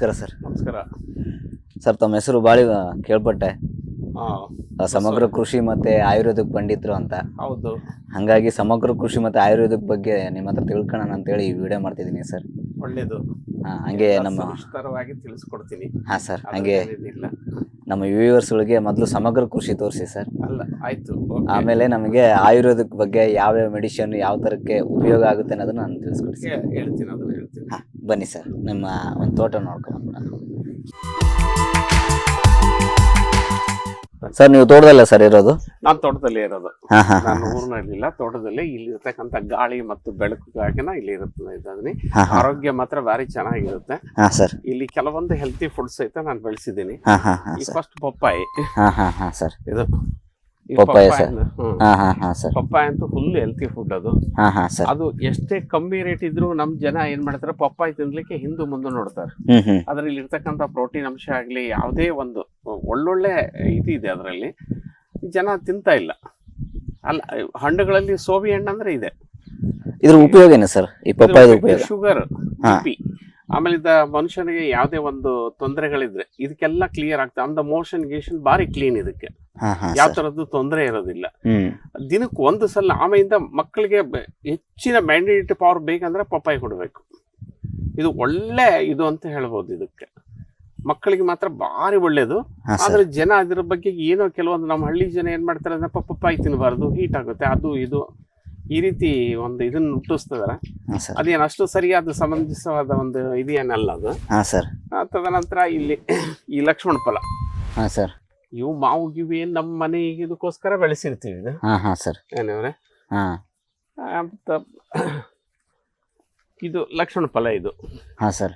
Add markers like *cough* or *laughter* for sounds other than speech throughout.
ನಮಸ್ಕಾರ ಸರ್. ನಮಸ್ಕಾರ. ಸರ್ ತಮ್ಮ ಹೆಸರು ಬಾಳಿ ಕೇಳ್ಪಟ್ಟೆ. ಆ, ಸಮಗ್ರ ಕೃಷಿ ಮತ್ತೆ ಆಯುರ್ವೇದಿಕ್ ಪಂಡಿತರು ಅಂತ. ಹೌದು. ಹಂಗಾಗಿ ಸಮಗ್ರ ಕೃಷಿ ಮತ್ತೆ ಆಯುರ್ವೇದಿಕ್ ಬಗ್ಗೆ ನಿಮ್ಮ ಹತ್ರ ತಿಳ್ಕೊಳ್ಳೋಣ ಅಂತೇಳಿ ಈ ವಿಡಿಯೋ ಮಾಡ್ತಿದ್ದೀನಿ ಸರ್. ಒಳ್ಳೇದು. ಹಾ, ಹಂಗೆ ನಮ್ಮ ವಿಸ್ತಾರವಾಗಿ ತಿಳಿಸ್ಕೊಡ್ತೀನಿ. ಹಾ ಸರ್ ಹಂಗೆ. ನಮ್ಮ ವ್ಯೂವರ್ಸ್ಗಳಿಗೆ ಮೊದಲು ಸಮಗ್ರ ಕೃಷಿ ತೋರಿಸಿ ಸರ್ ಅಲ್ಲ ಆಯ್ತು okay. ಆಮೇಲೆ ನಮಗೆ ಆಯುರ್ವೇದಕ್ ಬಗ್ಗೆ ಯಾವ್ಯಾವ ಮೆಡಿಸಿನ್ ಯಾವ ತರಕ್ಕೆ ಉಪಯೋಗ ಆಗುತ್ತೆ ಅನ್ನೋದನ್ನ ನಾನು ತಿಳಿಸ್ಕೊಡ್ತೀನಿ. ಹೇಳ್ತೀನಿ ಅದನ್ನ ಹೇಳ್ತೀನಿ. ಹಾ ಬನ್ನಿ ಸರ್ ನಿಮ್ಮ ಒಂದು ತೋಟ ನೋಡ್ಕೊಂಡು ಸರ್ ನೀವು ತೋಟದಲ್ಲ ಸರ್ ಇರೋದು? ನಾನು ತೋಟದಲ್ಲೇ ಇರೋದು. ಹಾ ಹಾ ಹಾ ನಾನು ಊರಿನಲ್ಲಿಲ್ಲ ತೋಟದಲ್ಲಿ ಇಲ್ಲಿ ಇರತಕ್ಕಂತ ಗಾಳಿ ಮತ್ತು ಬೆಳಕು ಬೆಳಕಿಗಾಗಿನ ಇಲ್ಲಿ ಇರುತ್ತೆ ಇದ್ದೀನಿ. ಹಾ ಹಾ. ಆರೋಗ್ಯ ಮಾತ್ರ ಬಾರಿ ಚೆನ್ನಾಗಿರುತ್ತೆ. ಹಾ ಸರ್. ಇಲ್ಲಿ ಕೆಲವೊಂದು ಹೆಲ್ತಿ ಫುಡ್ಸ್ ಐತೆ ನಾನು ಬೆಳೆಸಿದ್ದೀನಿ. ಹಾ ಹಾ ಹಾ ಈ ಸರ್. ಫಸ್ಟ್ ಪಪ್ಪಾಯಿ. ಹಾ ಹಾ ಹಾ ಸರ್. ಇದು. Papaya sir. ಹ್ಮ್. ಹಾ ಹಾ ಹಾ ಸರ್. ಪಪ್ಪಾಯ ಅಂತೂ ಫುಲ್ ಹೆಲ್ತಿ ಫುಡ್ ಅದು. ಹಾ ಹಾ ಸರ್. ಅದು ಎಷ್ಟೇ ಕಮ್ಮಿ ರೇಟ್ ಇದ್ರು ನಮ್ ಜನ ಏನ್ ಮಾಡ್ತಾರೆ ಪಪ್ಪಾಯಿ ತಿನ್ಲಿಕ್ಕೆ ಹಿಂದೂ ಮುಂದೆ ನೋಡ್ತಾರೆ. ಅದ್ರಲ್ಲಿ ಇರ್ತಕ್ಕಂಥ ಪ್ರೋಟೀನ್ ಅಂಶ ಆಗ್ಲಿ ಯಾವುದೇ ಒಂದು ಒಳ್ಳೊಳ್ಳೆ ಇದು ಇದೆ ಅದರಲ್ಲಿ ಜನ ತಿಂತಾ ಇಲ್ಲ. ಅಲ್ಲ ಹಣ್ಣುಗಳಲ್ಲಿ ಸೋವಿ ಹಣ್ಣು ಅಂದ್ರೆ ಇದೆ. ಇದ್ರ ಉಪಯೋಗ ಏನು ಸರ್? ಈ ಪಪ್ಪಾಯದ ಉಪಯೋಗ ಶುಗರ್ ಹಾ. ಬಿ ಆಮೇಲೆ ಇದ ಮನುಷ್ಯನಿಗೆ ಯಾವುದೇ ಒಂದು ತೊಂದರೆಗಳಿದ್ರೆ ಇದಕ್ಕೆಲ್ಲ ಕ್ಲಿಯರ್ ಆಗ್ತದೆ ಅಂದ ಮೋಷನ್ ಗೀಷನ್ ಬಾರಿ ಕ್ಲೀನ್ ಇದಕ್ಕೆ. ಯಾವ ತರದ್ದು ತೊಂದರೆ ಇರೋದಿಲ್ಲ. ದಿನಕ್ಕೆ ಒಂದು ಸಲ ಆಮೇಲಿಂದ ಮಕ್ಕಳಿಗೆ ಹೆಚ್ಚಿನ ಮ್ಯಾಂಡೇಟ್ ಪವರ್ ಬೇಕಂದ್ರೆ ಪಪ್ಪಾಯಿ ಕೊಡಬೇಕು. ಇದು ಒಳ್ಳೆ ಇದು ಅಂತ ಹೇಳ್ಬೋದು ಇದಕ್ಕೆ. ಮಕ್ಕಳಿಗೆ ಮಾತ್ರ ಭಾರಿ ಒಳ್ಳೇದು. ಆದ್ರೆ ಜನ ಅದ್ರ ಬಗ್ಗೆ ಏನೋ ಕೆಲವೊಂದು ನಮ್ಮ ಹಳ್ಳಿ ಜನ ಏನ್ ಮಾಡ್ತಾರೆ ಅಂದ್ರೆ ಪಪ್ಪಾಯಿ ತಿನ್ನಬಾರ್ದು ಹೀಟ್ ಆಗುತ್ತೆ ಅದು ಇದು. ಈ ರೀತಿ ಒಂದು ಇದನ್ನ ಹುಟ್ಟಿಸ್ತಿದಾರೆ ಹಾ ಸರ್. ಅದೇನು ಅಷ್ಟು ಸರಿಯಾದ ಸಮಂಜಸವಾದ ಒಂದು ಇದೇನಲ್ಲ ಅದು? ಹಾಂ ಸರ್. ಆ, ತದನಂತರ ಇಲ್ಲಿ ಈ ಲಕ್ಷ್ಮಣ ಫಲ. ಹಾ ಸರ್. ಇವು ಮಾವು ಗಿವಿ ಏನ್ ನಮ್ಮ ಮನೆ ಇದಕ್ಕೋಸ್ಕರ ಬೆಳೆಸಿರ್ತೀವಿ ಇದು. ಹಾಂ ಹಾ ಸರ್. ಹಾ. ಅಂತ ಇದು ಲಕ್ಷ್ಮಣ ಫಲ ಇದು. ಹಾಂ ಸರ್.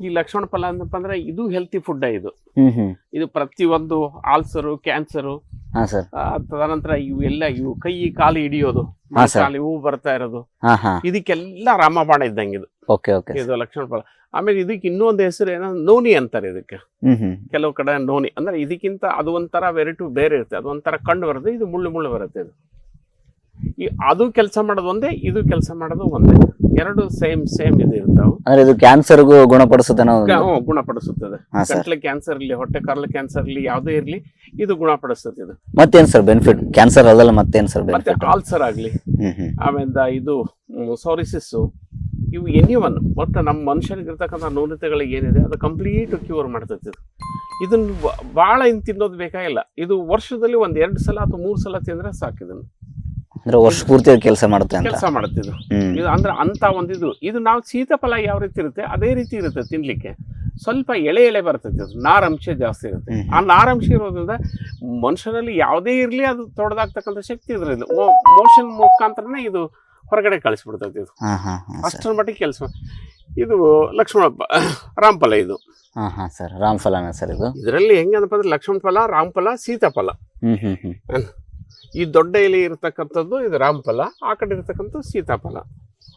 ಈ ಲಕ್ಷ್ಮಣ ಫಲ ಅಂದಪ್ಪ ಅಂದ್ರೆ ಇದು ಹೆಲ್ತಿ ಫುಡ್ ಇದು. ಹ್ಮ್ ಹ್ಮ್. ಇದು ಪ್ರತಿಯೊಂದು ಆಲ್ಸರು ಕ್ಯಾನ್ಸರು ಹಾ ಸರ್. ತದನಂತರ ಇವೆಲ್ಲ ಇವು ಕೈ ಕಾಲು ಹಿಡಿಯೋದು ಇವು. ಕಾಲು ಹೂ ಬರ್ತಾ ಇರೋದು. ಇದಕ್ಕೆಲ್ಲ ರಾಮಬಾಣ ಇದ್ದಂಗೆ ಇದು. Okay okay. ಇದು ಲಕ್ಷ್ಮಣ ಫಲ ಆಮೇಲೆ ಇದಕ್ಕೆ ಇನ್ನೊಂದು ಹೆಸರು ಏನೋ ನೋನಿ ಅಂತಾರೆ ಇದಕ್ಕೆ. ಕೆಲವು ಕಡೆ ನೋನಿ. ಅಂದ್ರೆ ಇದಕ್ಕಿಂತ ಅದು ಒಂಥರ ವೆರೈಟಿ ಬೇರೆ ಇರುತ್ತೆ. ಅದು ಒಂಥರ ಕಂಡು ಬರುತ್ತೆ. ಇದು ಮುಳ್ಳು ಮುಳ್ಳು ಬರುತ್ತೆ ಇದು. ಈ ಅದು ಕೆಲಸ ಮಾಡೋದು ಒಂದೇ ಇದು ಕೆಲಸ ಮಾಡೋದು ಒಂದೇ. ಎರಡು ಸೇಮ್ ಸೇಮ್ ಇದು ಇರ್ತಾವೆ. ಅಂದ್ರೆ ಇದು ಕ್ಯಾನ್ಸರ್ಗೂ ಗುಣಪಡಿಸುತ್ತೆ ಗುಣಪಡಿಸುತ್ತದೆ. ಗಂಟ್ಲೆ ಕ್ಯಾನ್ಸರ್ ಇರಲಿ ಹೊಟ್ಟೆ ಕಾರ್ಲ ಕ್ಯಾನ್ಸರ್ ಇರಲಿ ಯಾವುದೇ ಇರಲಿ ಇದು ಗುಣಪಡಿಸುತ್ತೆ ಇದು. ಮತ್ತೇನ್ ಸರ್ ಬೆನಿಫಿಟ್? ಕ್ಯಾನ್ಸರ್ ಅದಲ್ಲ ಮತ್ತೇನ್ ಸರ್ ಮತ್ತೆ ಕಾಲ್ಸರ್ ಆಲ್ಸರ್ ಆಗಲಿ. ಆಮೇಲೆ ಇದು ಸೋರಿಸಿಸ್ಸು ಇವು ಎನಿ ಒನ್ ಒಟ್ಟು ನಮ್ಮ ಮನುಷ್ಯನಿಗೆ ಇರ್ತಕ್ಕಂಥ ನ್ಯೂನತೆಗಳಿಗೆ ಏನಿದೆ ಅದು ಕಂಪ್ಲೀಟ್ ಕ್ಯೂರ್ ಮಾಡ್ತೈತೆ ಇದು. ಇದನ್ನು ಭಾಳ ಇನ್ ತಿನ್ನೋದು ಬೇಕಾಗಿಲ್ಲ. ಇದು ವರ್ಷದಲ್ಲಿ ಒಂದು ಎರಡು ಸಲ ಅಥವಾ ಮೂರು ಸಲ ತಿಂದ್ರೆ ಸಾಕು ಇದನ್ನು. ಅಂದ್ರೆ ವರ್ಷ ಪೂರ್ತಿ ಕೆಲಸ ಮಾಡುತ್ತೆ ಅಂತ. ಕೆಲಸ ಮಾಡುತ್ತೆ ಇದು. ಅಂದ್ರೆ ಅಂತ ಒಂದಿದು ಇದು. ನಾವು ಸೀತಾಫಲ ಯಾವ ರೀತಿ ಇರುತ್ತೆ? ಅದೇ ರೀತಿ ಇರುತ್ತೆ ತಿನ್ಲಿಕ್ಕೆ. ಸ್ವಲ್ಪ ಎಳೆ ಎಳೆ ಬರ್ತೈತೆ ಅದು. ನಾರಂಶ ಜಾಸ್ತಿ ಇರುತ್ತೆ. ಆ ನಾರಂಶ ಇರೋದ್ರಿಂದ ಮನುಷ್ಯನಲ್ಲಿ ಯಾವುದೇ ಇರಲಿ ಅದು ತೊಡೆದಾಗ್ತಕ್ಕಂಥ ಶಕ್ತಿ ಇದ್ರಿಂದ ಮೋಷನ್ ಮುಖಾಂತರನೇ ಇದು ಹೊರಗಡೆ ಕಳಿಸ್ಬಿಡ್ತೈತೆ ಇದು. ಅಷ್ಟರ ಮಟ್ಟಿಗೆ ಕೆಲಸ ಇದು ಲಕ್ಷ್ಮಣಪ್ಪ ರಾಮಫಲ ಇದು. ಹಾ ಹಾ ಸರ್. ರಾಮಫಲನ ಸರ್ ಇದು? ಇದರಲ್ಲಿ ಹೆಂಗಂದಪ್ಪ ಅಂದ್ರೆ ಲಕ್ಷ್ಮಣ ಫಲ ರಾಮಫಲ ಸೀತಾಫಲ. ಹ್ಮ್ ಹ್ಮ್. ಹ್ಮ್. ಈ ದೊಡ್ಡ ಎಲೆ ಇರತಕ್ಕಂಥದ್ದು ಇದು ರಾಮಫಲ ಆ ಕಡೆ ಇರತಕ್ಕಂಥದ್ದು ಸೀತಾಫಲ.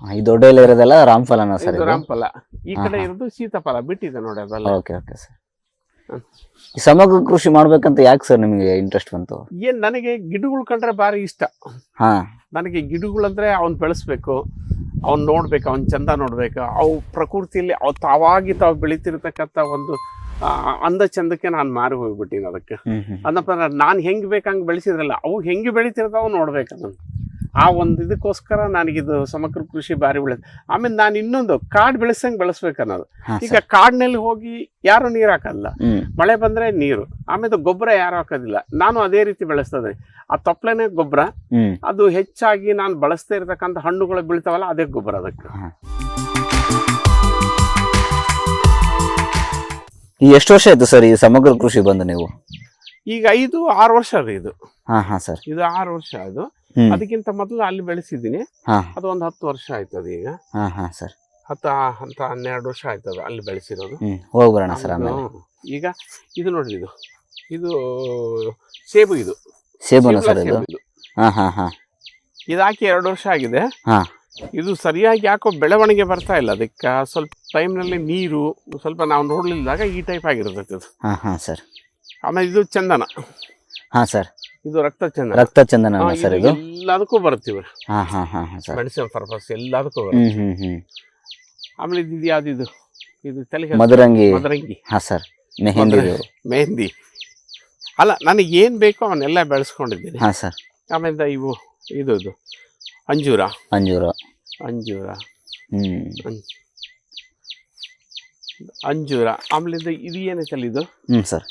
ಈ ದೊಡ್ಡ ಎಲೆ ಇರೋದೆಲ್ಲ ರಾಮ್ ಫಲನ ಸರ್ ಇದು ರಾಮಫಲ. ಈ ಕಡೆ. ಇರೋದು ಸೀತಾಫಲ ಬಿಟ್ಟಿದೆ ನೋಡಿ ಅದೆಲ್ಲ. Okay okay sir. ಈ ಸಮಗ್ರ ಕೃಷಿ ಮಾಡ್ಬೇಕಂತ ಯಾಕೆ ಸರ್ ನಿಮಗೆ ಇಂಟ್ರೆಸ್ಟ್ ಬಂತು? ಏನ್ ನನಗೆ ಗಿಡಗಳು ಕಂಡ್ರೆ ಭಾರಿ ಇಷ್ಟ. ಹಾ. ನನಗೆ ಗಿಡಗಳಂದ್ರೆ ಅವ್ನ್ ಬೆಳೆಸ್ಬೇಕು ಅವ್ನ್ ನೋಡ್ಬೇಕು ಅವನ್ ಚಂದ ನೋಡ್ಬೇಕು. ಅವು ಪ್ರಕೃತಿಯಲ್ಲಿ ಅವು ತಾವಾಗಿ ತಾವು ಬೆಳಿತಿರ್ತಕ್ಕಂಥ ಒಂದು ಅಂದ ಚಂದಕ್ಕೆ ನಾನು ಮಾರಿ ಹೋಗ್ಬಿಟ್ಟಿನಿ ಅದಕ್ಕೆ. ಅದಪ್ಪ ನಾನು ಹೆಂಗೆ ಬೇಕು ಹಂಗೆ ಬೆಳೆಸಿದ್ರಲ್ಲ ಅವು ಹೆಂಗೆ ಬೆಳಿತಿರ್ತಾವ ನೋಡ್ಬೇಕು ಅದನ್ನು. ಆ ಒಂದು ಇದಕ್ಕೋಸ್ಕರ ನನಗಿದು ಸಮಗ್ರ ಕೃಷಿ ಭಾರಿ ಬೆಳೆದು ಆಮೇಲೆ ನಾನು ಇನ್ನೊಂದು ಕಾಡು ಬೆಳೆಸಂಗೆ ಬೆಳೆಸ್ಬೇಕು ಅನ್ನೋದು. ಈಗ ಕಾಡಿನಲ್ಲಿ ಹೋಗಿ ಯಾರು ನೀರು ಹಾಕಲ್ಲ? ಮಳೆ ಬಂದ್ರೆ ನೀರು ಆಮೇಲೆ ಗೊಬ್ಬರ ಯಾರು ಹಾಕೋದಿಲ್ಲ. ನಾನು ಅದೇ ರೀತಿ ಬೆಳೆಸ್ತದೆ ಆ ತೊಪ್ಲನೇ ಗೊಬ್ಬರ ಅದು ಹೆಚ್ಚಾಗಿ ನಾನು ಬಳಸ್ತಾ ಇರತಕ್ಕಂಥ ಹಣ್ಣುಗಳು ಬೀಳ್ತಾವಲ್ಲ ಅದೇ ಗೊಬ್ಬರ ಅದಕ್ಕೆ. ಈ ಎಷ್ಟು ವರ್ಷ ಆಯ್ತು ಸರ್ ಈ ಸಮಗ್ರ ಕೃಷಿ ಬಂದು ನೀವು? ಈಗ ಐದು ಆರು ವರ್ಷ ರೀ ಇದು. ಹಾ ಹಾ ಸರ್. ಇದು ಆರು ವರ್ಷ ಅದು. ಹ್ಮ್. ಅದಕ್ಕಿಂತ ಮೊದಲು ಅಲ್ಲಿ ಬೆಳೆಸಿದ್ದೀನಿ. ಹಾ. ಅದು ಒಂದು ಹತ್ತು ವರ್ಷ ಆಯ್ತು ಅದು ಈಗ. ಹಾ ಹಾ ಸರ್. ಹತ್ತು ಹತ್ತು ಹನ್ನೆರಡು ವರ್ಷ ಆಯ್ತು ಅದು ಅಲ್ಲಿ ಬೆಳೆಸಿರೋದು. ಹ್ಮ್ ಹೋಗಿ ಬರೋಣ ಸರ್ ಆಮೇಲೆ. ಹ್ಮ್. ಈಗ ಇದು ನೋಡ್ರಿ ಇದು. ಇದು ಸೇಬು ಇದು. ಸೇಬುನ ಸರ್ ಇದು? ಸೇಬು ಇದು. ಹಾ ಹಾ ಹಾ. ಇದು ಹಾಕಿ ಎರಡು ವರ್ಷ ಆಗಿದೆ. ಹಾ. ಇದು ಸರಿಯಾಗಿ ಯಾಕೋ ಬೆಳವಣಿಗೆ ಬರ್ತಾ ಇಲ್ಲ. ಅದಕ್ಕೆ ಸ್ವಲ್ಪ ಟೈಮ್ನಲ್ಲಿ ನೀರು ಸ್ವಲ್ಪ ನಾವು ನೋಡಲಿಲ್ಲದಾಗ ಈ ಟೈಪ್ ಆಗಿರ್ತೈತೆ ಅದು. ಹಾಂ ಹಾಂ ಸರ್. ಆಮೇಲೆ ಇದು ಚಂದನ. ಹಾ ಸರ್. ಇದು ರಕ್ತ ಚಂದನ. ರಕ್ತ ಚಂದನ ಸರ್ ಇದು ಇದು? ಎಲ್ಲದಕ್ಕೂ ಬರ್ತೀವಿ ಹಾ ಹಾ ಹಾ ಹಾ ಸರ್. ಮೆಡಿಸಿನ್ ಪರ್ಪಸ್ ಎಲ್ಲದಕ್ಕೂ ಬರುತ್ತೆ. ಹ್ಞೂ ಹ್ಞೂ ಹ್ಞೂ ಆಮೇಲೆ ಇದು ಯಾವ್ದು ಇದು? ಇದು ತಲೆಗೆ ಮದರಂಗಿ ಮದರಂಗಿ ಹಾ ಸರ್. ಮೆಹಂದಿ ಮೆಹಂದಿ. ಅಲ್ಲ ನನಗೆ ಏನು ಬೇಕೋ ಅವನ್ನೆಲ್ಲ ಬೆಳೆಸ್ಕೊಂಡಿದ್ದೀನಿ. ಹಾ ಸರ್. ಆಮೇಲೆ ಇವು ಇದು ಇದು. ಅಂಜೂರ? ಅಂಜೂರ. ಅಂಜೂರ. ಹ್ಞೂ ಅಂಜೂರ. ಆಮೇಲೆ ಇದು ಇದು ಏನೈತಲ್ಲ ಇದು? ಹ್ಮ್ ಸರ್.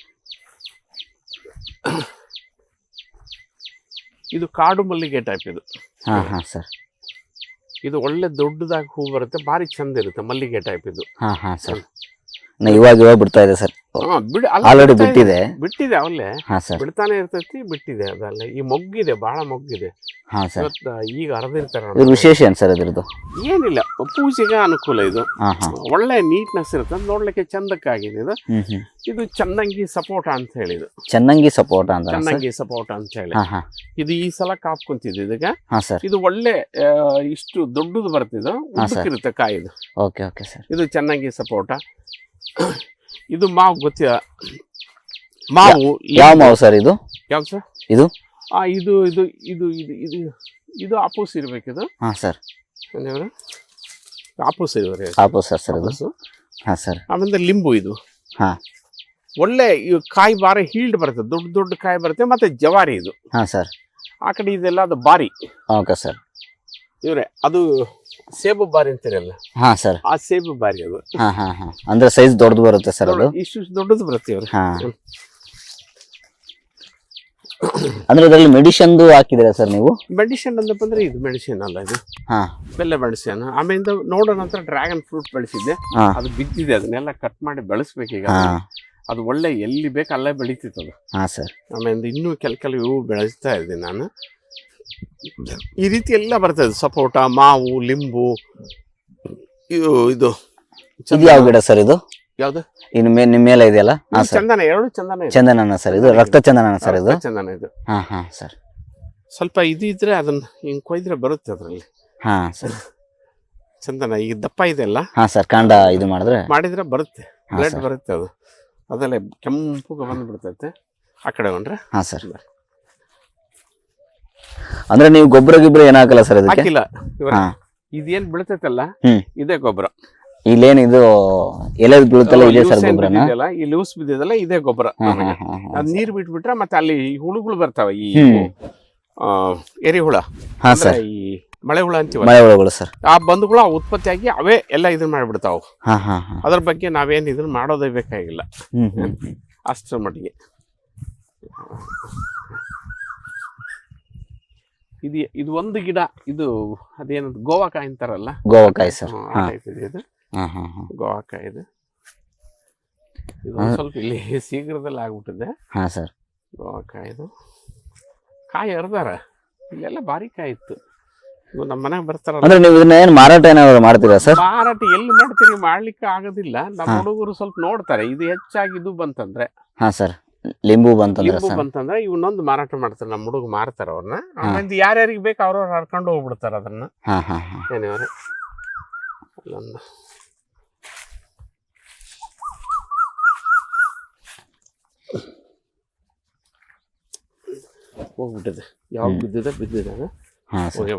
ಇದು ಕಾಡು ಮಲ್ಲಿಗೆ ಟೈಪ್ ಇದು. ಹಾ ಹಾ ಸರ್. ಇದು ಒಳ್ಳೆ ದೊಡ್ಡದಾಗಿ ಹೂ ಬರುತ್ತೆ ಭಾರಿ ಚಂದ ಇರುತ್ತೆ ಮಲ್ಲಿಗೆ ಟೈಪ್ ಇದು. ಹಾ ಹಾ ಸರ್. ನಾ ಇವಾಗ ಇವಾಗ ಬಿಡ್ತಾ ಇದೆ ಸರ್. ಬಿಡಿ ಆಲ್ರೆಡಿ ಬಿಟ್ಟಿದೆ. ಬಿಟ್ಟಿದೆ ಅವಲ್ಲೇ ಬಿಡ್ತಾನೆ ಇರ್ತೈತಿ ಬಿಟ್ಟಿದೆ ಅದಲ್ಲ. ಈ ಮೊಗ್ಗಿದೆ ಬಹಳ ಮೊಗ್ಗಿದೆ. ಹಾ ಸರ್. ಇವತ್ತು ಈಗ ಹರಿದಿರ್ತಾರೆ ಇದ್ರ ವಿಶೇಷ ಏನ್ ಸರ್ ಇದ್ರದ್ದು? ಏನಿಲ್ಲ ಪೂಜೆಗೆ ಅನುಕೂಲ ಇದು. ಹಾ ಹಾ. ಒಳ್ಳೆ ನೀಟ್ನೆಸ್ ಇರುತ್ತೆ ನೋಡ್ಲಿಕ್ಕೆ ಚಂದಕ್ಕಾಗಿದೆ ಇದು. ಇದು ಚಂದಂಗಿ ಸಪೋಟ ಅಂತ ಹೇಳಿದು ಚೆನ್ನಾಗಿ ಸಪೋರ್ಟ್ ಅಂತ ಸರ್? ಚನ್ನಂಗಿ ಸಪೋಟ ಅಂತ ಹೇಳಿ. ಹಾ ಹಾ. ಇದು ಈ ಸಲ ಕಾಪ್ ಕುಂತಿದ್ದು ಇದಕ್ಕೆ. ಹಾ ಸರ್. ಇದು ಒಳ್ಳೆ ಆ, ಇಷ್ಟು ದೊಡ್ಡದು ಬರ್ತಿದ್ದು ಹಾ, ಸರ್. ಉದ್ದಕ್ಕಿರುತ್ತೆ ಕಾಯಿದು ಓಕೆ ಓಕೆ ಸರ್. ಇದು ಚೆನ್ನಂಗಿ ಸಪೋಟ. ಇದು ಮಾವು ಗೊತ್ತಿಲ್ಲ. ಮಾವು ಯಾವ ಮಾವು ಸರ್ ಇದು? ಯಾವ್ದು ಸರ್? ಇದು? ಇದು ಇದು ಇದು ಇದು ಇದು ಇದು ಇರ್ಬೇಕು ಇದು? ಹಾಂ ಸರ್. ಆಪೋಸ್ ಆಪೂಸ್ ಆಪೋಸ್ ಆಪೋ ಸರ್ ಸರ್ ಇದು. ಆಪೂಸು. ಹಾ ಸರ್. ಆಮೇಲೆ ಲಿಂಬು ಇದು. ಹಾಂ. ಒಳ್ಳೆ ಇವು ಕಾಯಿ ಬಾರಿ ಹೀಲ್ಡ್ ಬರುತ್ತೆ ದೊಡ್ಡ ದೊಡ್ಡ ಕಾಯಿ ಬರುತ್ತೆ ಮತ್ತೆ ಜವಾರಿ ಇದು. ಹಾಂ ಸರ್. ಆ ಕಡೆ ಇದೆಲ್ಲ ಅದು ಬಾರಿ. Okay sir. ಇವರೇ ಅದು ಸೇಬು ಬಾರಿ ಅಂತೀರಲ್ಲ? ಹಾ ಸರ್. ಆ ಸೇಬು ಬಾರಿ ಅದು. ಹಾ ಹಾ ಹಾ. ಅಂದ್ರೆ ಸೈಜ್ ದೊಡ್ಡದು ಬರುತ್ತೆ ಸರ್ ಅದು? ಇಷ್ಟು ದೊಡ್ಡದು ಬರುತ್ತೆ ಇವ್ರೆ. ಹಾ. ಅಂದ್ರೆ ಇದರಲ್ಲಿ ಮೆಡಿಷನ್ದು ಹಾಕಿದ್ರೆ ಸರ್ ನೀವು? ಮೆಡಿಸಿನ್ ಅಂದಪ್ಪ ಅಂದ್ರೆ ಇದು ಮೆಡಿಸಿನ್ ಅಲ್ಲ ಇದು. ಹಾ. ಬೆಲ್ಲ ಮೆಡಿಸಿನ್ ಆಮೇಲೆ ನೋಡೋ ನಂತರ ಡ್ರ್ಯಾಗನ್ ಫ್ರೂಟ್ ಬೆಳೆಸಿದ್ದೆ. ಹಾ. ಅದು ಬಿದ್ದಿದೆ ಅದನ್ನೆಲ್ಲ ಕಟ್ ಮಾಡಿ ಬೆಳೆಸ್ಬೇಕೀಗ ಹಾ. ಅದು ಒಳ್ಳೆ ಎಲ್ಲಿ ಬೇಕು ಅಲ್ಲೇ ಬೆಳೀತಿತ್ತು ಅದು. ಹಾ ಸರ್. ಆಮೇಲೆ ಇನ್ನೂ ಕೆಲ ಕೆಲವು ಇವು ಬೆಳೆಸ್ತಾ ಇದ್ದೆ ನಾನು. ಈ ರೀತಿ ಎಲ್ಲ ಬರ್ತದೆ. ಸಪೋಟ ಮಾವು ಲಿಂಬು ಇದು ಇದು. ಇದು ಯಾವ ಗಿಡ ಸರ್ ಇದು? ಯಾವ್ದು? ಇನ್ನು ಮೇ ನಿಮ್ಮ ಮೇಲೆ ಇದೆಯಲ್ಲ? ಹಾ ಸರ್. ಚಂದನ ಎರಡು ಚಂದನ ಇದೆ. ಚಂದನ ಸರ್. ಇದು ರಕ್ತ ಚಂದನ ಸರ್ ಇದು? ರಕ್ತ ಚಂದನ ಇದು. ಹಾ ಹಾ ಸರ್. ಸ್ವಲ್ಪ ಇದು ಇದ್ರೆ ಅದನ್ನ ಹಿಂಗ್ ಕೊಯ್ದ್ರೆ ಬರುತ್ತೆ ಅದರಲ್ಲಿ. ಹಾ ಸರ್. ಚಂದನ ಈಗ ದಪ್ಪ ಇದೆ ಅಲ್ಲ? ಹಾ ಸರ್. ಕಾಂಡ ಇದು ಮಾಡಿದ್ರೆ? ಮಾಡಿದ್ರೆ ಬರುತ್ತೆ. ಹಾ ಬ್ಲಡ್ ಸರ್. ಬರುತ್ತೆ ಅದು. ಅದಲ್ಲೇ ಕೆಂಪು ಬಂದು ಬಿಡ್ತೈತೆ. ಆ ಕಡೆ ಹೊಂಡ್ರೆ ಹಾ ಸರ್. ಅಂದ್ರೆ ನೀವು ಗೊಬ್ಬರ ಗಿಬ್ಬರ ಏನಾಗಲ್ಲ ಸರ್ ಇದಕ್ಕೆ? ಹಾಕಿಲ್ಲ. ಇದು ಏನು ಇದೇನ್ ಬೀಳ್ತೈತಲ್ಲ? ಹ್ಮ್. ಇದೇ ಗೊಬ್ಬರ. ಇಲ್ಲೇನ್ ಇದು ಎಲೆ ಬೀಳುತ್ತಲ್ಲ ಇದೆ ಸರ್ ಗೊಬ್ಬರನ ಈ ಲೂಸ್ ಬಿದ್ದಿದಲ್ಲ ಇದೇ ಗೊಬ್ಬರ ಅದ್ ನೀರ್ ಬಿಟ್ಬಿಟ್ರೆ ಮತ್ತೆ ಅಲ್ಲಿ ಹುಳುಗಳು ಬರ್ತಾವ ಈ. ಆ, ಎರೆಹುಳ ಹಾ ಸರ್. ಈ ಮಳೆ ಹುಳ ಅಂತೀವಲ್ಲ. ಮಳೆ ಹುಳುಗಳು ಸರ್. ಆ ಬಂಧುಗಳು ಉತ್ಪತ್ತಿಯಾಗಿ ಅವೇ ಎಲ್ಲ ಇದನ್ನ ಮಾಡ್ಬಿಡ್ತಾವ. ಹಾ ಹಾ ಹಾ. ಅದ್ರ ಬಗ್ಗೆ ನಾವೇನ್ ಇದನ್ನ ಮಾಡೋದೇ ಬೇಕಾಗಿಲ್ಲ. ಹ್ಮ್ ಹ್ಮ್ ಅಷ್ಟರ ಮಟ್ಟಿಗೆ. ಇದು ಇದು ಒಂದು ಗಿಡ ಇದು ಅದೇನದು ಗೋವಾಕಾಯಿ ಅಂತಾರಲ್ಲ? ಗೋವಾಕಾಯಿ ಸರ್. ಆ ಹಾ. type ಇದೆ ಇದು. ಗೋವಾಕಾಯಿ ಇದು ಇದು ಒಂದ್ ಸ್ವಲ್ಪ ಇಲ್ಲಿ ಶೀಘ್ರದಲ್ಲಿ ಆಗ್ಬಿಟ್ಟಿದೆ. ಹಾ ಸರ್. ಗೋವಾಕಾಯಿ ಇದು ಕಾಯಿ ಹರಿದಾರ ಇಲ್ಲೆಲ್ಲ ಭಾರಿ ಕಾಯಿ ಇತ್ತು. ಇವು ನಮ್ಮ ಮನೆಗೆ ಬರ್ತಾರಲ್ಲ. ಅಂದ್ರೆ ನೀವು ಇದನ್ನ ಏನು ಮಾರಾಟ ಏನಾದ್ರು ಮಾಡ್ತೀರಾ ಸರ್? ಮಾರಾಟ ಎಲ್ಲಿ ಮಾಡ್ತೀರಿ ಮಾಡ್ಲಿಕ್ಕೆ ಆಗೋದಿಲ್ಲ. ನಮ್ಮ ಹುಡುಗರು ಸ್ವಲ್ಪ ನೋಡ್ತಾರೆ. ಇದು ಹೆಚ್ಚಾಗಿ ಇದು ಬಂತಂದ್ರೆ. ಹಾ ಸರ್. ಲಿಂಬು ಬಂತಂದ್ರೆ ಲಿಂಬು ಸರ್. ಬಂತಂದ್ರೆ ಇವನ್ನೊಂದು ಮಾರಾಟ ಮಾಡ್ತಾರೆ. ನಮ್ಮ ಹುಡುಗ ಮಾರ್ತಾರ ಅವ್ರನ್ನ. ಆಮೇಲೆ ಯಾರ್ಯಾರಿಗೆ ಬೇಕು ಅವ್ರವ್ರು ಹರ್ಕೊಂಡು ಹೋಗ್ಬಿಡ್ತಾರೆ ಅದನ್ನ. ಹಾ ಹಾ ಹಾ. ಏನೇವ್ರೆ ಅಲ್ಲೊಂದು. ಹೋಗ್ಬಿಟ್ಟಿದೆ. ಯಾವಾಗ ಬಿದ್ದಿದೆ ಬಿದ್ದಿದೆ ಅದು ಹಾ ಸರ್.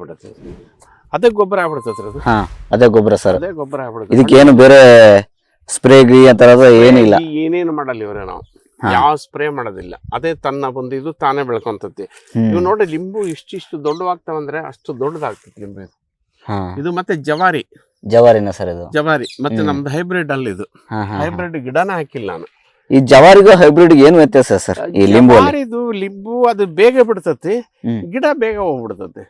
ಅದೇ ಗೊಬ್ಬರ ಆಗ್ಬಿಡ್ತೈತ್ರಿ ಅದು. ಹಾ ಅದೇ ಗೊಬ್ಬರ ಸರ್. ಅದೇ ಗೊಬ್ಬರ ಆಗ್ಬಿಡುತ್ತೆ. ಇದಕ್ಕೆ ಏನು ಬೇರೆ ಸ್ಪ್ರೇ ಗ್ರೀ ತರದ ಏನಿಲ್ಲ. ಏನೇನು ಮಾಡಲ್ಲ ಇವರೇ ನಾವು. ಯಾವ ಸ್ಪ್ರೇ ಮಾಡೋದಿಲ್ಲ. ಅದೇ ತನ್ನ ಬಂದು ಇದು ತಾನೇ ಬೆಳ್ಕೊಂತತಿ ಇವು ನೋಡಿ ಲಿಂಬು ಇಷ್ಟಿಷ್ಟು ದೊಡ್ಡವಾಗ್ತಾವಂದ್ರೆ ಅಷ್ಟು ದೊಡ್ಡದಾಗ್ತದೆ ಲಿಂಬು ಇದು. ಇದು ಮತ್ತೆ ಜವಾರಿ. ಜವಾರಿನ ಸರ್ ಇದು? ಜವಾರಿ. ಮತ್ತೆ. ನಮ್ದು ಹೈಬ್ರಿಡ್ ಅಲ್ಲಿ ಇದು. ಹೈಬ್ರಿಡ್ ಗಿಡನ ಹಾಕಿಲ್ಲ ನಾನು. ಈ ಜವಾರಿಗೂ ಹೈಬ್ರಿಡ್ ಏನ್ ವ್ಯತ್ಯಾಸ ಸರ್ ಈ ಲಿಂಬು ಇದು ಲಿಂಬು ಅದು ಬೇಗ ಬಿಡ್ತತಿ ಗಿಡ ಬೇಗ ಹೋಗ್ಬಿಡ್ತತಿ.